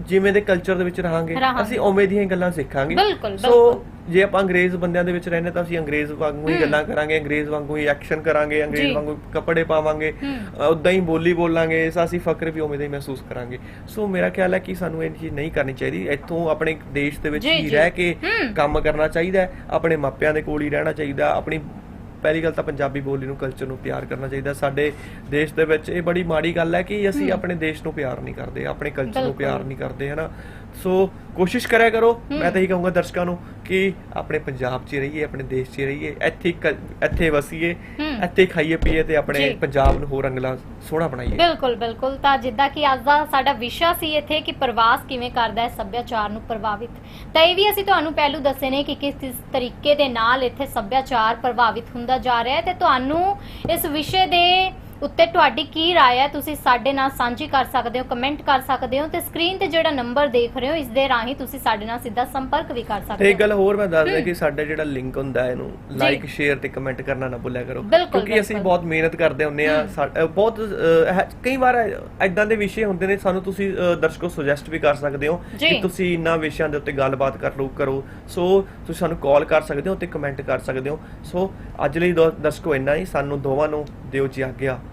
ਜਿਵੇਂ ਦੇ ਕਲਚਰ ਦੇ ਵਿੱਚ ਰਹਾਂਗੇ ਰਹਾਂਗੇ। ਅਸੀਂ ਉਵੇਂ ਦੀਆਂ ਹੀ ਗੱਲਾਂ ਸਿੱਖਾਂਗੇ ਬਿਲਕੁਲ, ਸੋ। ਜੇ ਆਪਾਂ ਅੰਗਰੇਜ਼ ਬੰਦਿਆਂ ਦੇ ਵਿੱਚ ਰਹਿੰਦੇ ਤਾਂ ਅਸੀਂ ਅੰਗਰੇਜ਼ ਵਾਂਗੂ ਹੀ। ਗੱਲਾਂ ਕਰਾਂਗੇ ਅੰਗਰੇਜ਼ ਵਾਂਗੂ ਹੀ ਐਕਸ਼ਨ ਕਰਾਂਗੇ ਅੰਗਰੇਜ਼ ਜੀ। ਵਾਂਗੂ ਕੱਪੜੇ ਪਾਵਾਂਗੇ ਹਮ। ਉਦਾਂ ਹੀ ਬੋਲੀ ਬੋਲਾਂਗੇ ਸੋ ਅਸੀਂ ਫਕਰ ਵੀ ਉਵੇਂ ਦਾ ਹੀ ਮਹਿਸੂਸ ਕਰਾਂਗੇ ਸੋ ਮੇਰਾ ਖਿਆਲ ਹੈ ਕਿ ਸਾਨੂੰ ਇਹ ਚੀਜ਼ ਨਹੀਂ ਕਰਨੀ ਚਾਹੀਦੀ ਇੱਥੋਂ ਆਪਣੇ ਦੇਸ਼ ਦੇ ਵਿੱਚ ਜੀ, ਹੀ ਜੀ। ਰਹਿ ਕੇ ਹਮ। ਕੰਮ ਕਰਨਾ ਚਾਹੀਦਾ ਹੈ ਆਪਣੇ ਮਾਪਿਆਂ ਦੇ ਕੋਲ ਹੀ ਰਹਿਣਾ ਚਾਹੀਦਾ ਆਪਣੀ ਪਹਿਲੀ ਗੱਲ ਤਾਂ ਪੰਜਾਬੀ ਬੋਲੀ ਨੂੰ ਕਲਚਰ ਨੂੰ ਪਿਆਰ ਕਰਨਾ ਚਾਹੀਦਾ ਸਾਡੇ ਦੇਸ਼ ਦੇ ਵਿੱਚ ਇਹ ਬੜੀ ਮਾੜੀ ਗੱਲ ਹੈ ਕਿ ਅਸੀਂ। ਆਪਣੇ ਦੇਸ਼ ਨੂੰ ਪਿਆਰ ਨਹੀਂ ਕਰਦੇ ਆਪਣੇ ਕਲਚਰ ਨੂੰ। ਪਿਆਰ ਨਹੀਂ ਕਰਦੇ ਹਨਾ ਸੋ ਕੋਸ਼ਿਸ਼ ਕਰਿਆ ਕਰੋ ਮੈਂ। ਤਾਂ ਇਹੀ ਕਹੂੰਗਾ ਦਰਸ਼ਕਾਂ ਨੂੰ ਕਿ ਆਪਣੇ ਪੰਜਾਬ 'ਚ ਹੀ ਰਹੀਏ ਆਪਣੇ ਦੇਸ਼ 'ਚ ਹੀ ਰਹੀਏ ਇੱਥੇ ਹੀ ਇੱਥੇ ਵਸੀਏ। ਇੱਥੇ ਹੀ ਖਾਈਏ ਪੀਏ ਤੇ ਆਪਣੇ। ਪੰਜਾਬ ਨੂੰ ਹੋਰ ਰੰਗਲਾ ਸੋਹਣਾ ਬਣਾਈਏ ਬਿਲਕੁਲ ਬਿਲਕੁਲ ਤਾਂ ਜਿੱਦਾਂ ਕਿ ਅੱਜ ਦਾ ਸਾਡਾ ਵਿਸ਼ਾ ਸੀ ਇੱਥੇ ਕਿ ਪ੍ਰਵਾਸ ਕਿਵੇਂ ਕਰਦਾ ਹੈ ਸੱਭਿਆਚਾਰ ਨੂੰ ਪ੍ਰਭਾਵਿਤ ਤਾਂ ਇਹ ਵੀ ਅਸੀਂ ਤੁਹਾਨੂੰ ਪਹਿਲੂ ਦੱਸੇ ਨੇ ਕਿ ਕਿਸ ਕਿਸ ਤਰੀਕੇ ਦੇ ਨਾਲ ਇੱਥੇ ਸੱਭਿਆਚਾਰ ਪ੍ਰਭਾਵਿਤ ਹੁੰਦਾ ਜਾ ਰਿਹਾ ਹੈ ਤੇ ਤੁਹਾਨੂੰ ਇਸ ਵਿਸ਼ੇ ਦੇ ਉੱਤੇ ਤੁਹਾਡੀ ਕੀ رائے ਹੈ ਤੁਸੀਂ ਸਾਡੇ ਨਾਲ ਸਾਂਝੀ ਕਰ ਸਕਦੇ ਹੋ ਕਮੈਂਟ ਕਰ ਸਕਦੇ ਹੋ ਤੇ ਸਕਰੀਨ ਤੇ ਜਿਹੜਾ ਨੰਬਰ ਦੇਖ ਰਹੇ ਹੋ ਇਸ ਦੇ ਰਾਹੀਂ ਤੁਸੀਂ ਸਾਡੇ ਨਾਲ ਸਿੱਧਾ ਸੰਪਰਕ ਵੀ ਕਰ ਤੇ ਸਕਦੇ ਇੱਕ ਗੱਲ ਹੋਰ ਮੈਂ ਦੱਸ ਦਿਆਂ ਹਮ। ਕਿ ਸਾਡਾ ਜਿਹੜਾ ਲਿੰਕ ਹੁੰਦਾ ਹੈ ਇਹਨੂੰ ਲਾਈਕ ਸ਼ੇਅਰ ਤੇ ਕਮੈਂਟ ਕਰਨਾ ਨਾ ਭੁੱਲਿਆ ਕਰੋ ਬਿਲਕੁਲ, ਕਿਉਂਕਿ ਅਸੀਂ ਬਿਲਕੁਲ। ਬਹੁਤ ਮਿਹਨਤ ਕਰਦੇ ਹੁੰਨੇ ਆ ਹਮ। ਬਹੁਤ ਅ, ਹੈ- ਕਈ ਵਾਰ ਐਦਾਂ ਦੇ ਵਿਸ਼ੇ ਹੁੰਦੇ ਨੇ ਸਾਨੂੰ ਤੁਸੀਂ ਅ, ਦਰਸ਼ਕੋ ਸੁਜੈਸਟ ਵੀ ਕਰ ਸਕਦੇ ਹੋ ਜੀ। ਕਿ ਤੁਸੀਂ ਇਹਨਾਂ ਵਿਸ਼ਿਆਂ ਦੇ ਉੱਤੇ ਗੱਲਬਾਤ ਕਰ ਲਓ ਕਰੋ ਸੋ ਤੁਸੀਂ ਸਾਨੂੰ ਕਾਲ ਕਰ ਸਕਦੇ ਹੋ ਤੇ ਕਮੈਂਟ ਕਰ ਸਕਦੇ ਹੋ ਸੋ ਅੱਜ ਲਈ ਦੋ- ਦਰਸ਼ਕੋ ਇੰਨਾ ਹੀ ਸਾਨੂੰ ਦੋਵਾਂ ਨੂੰ ਦਿਓ ਜੀ ਆਗਿਆ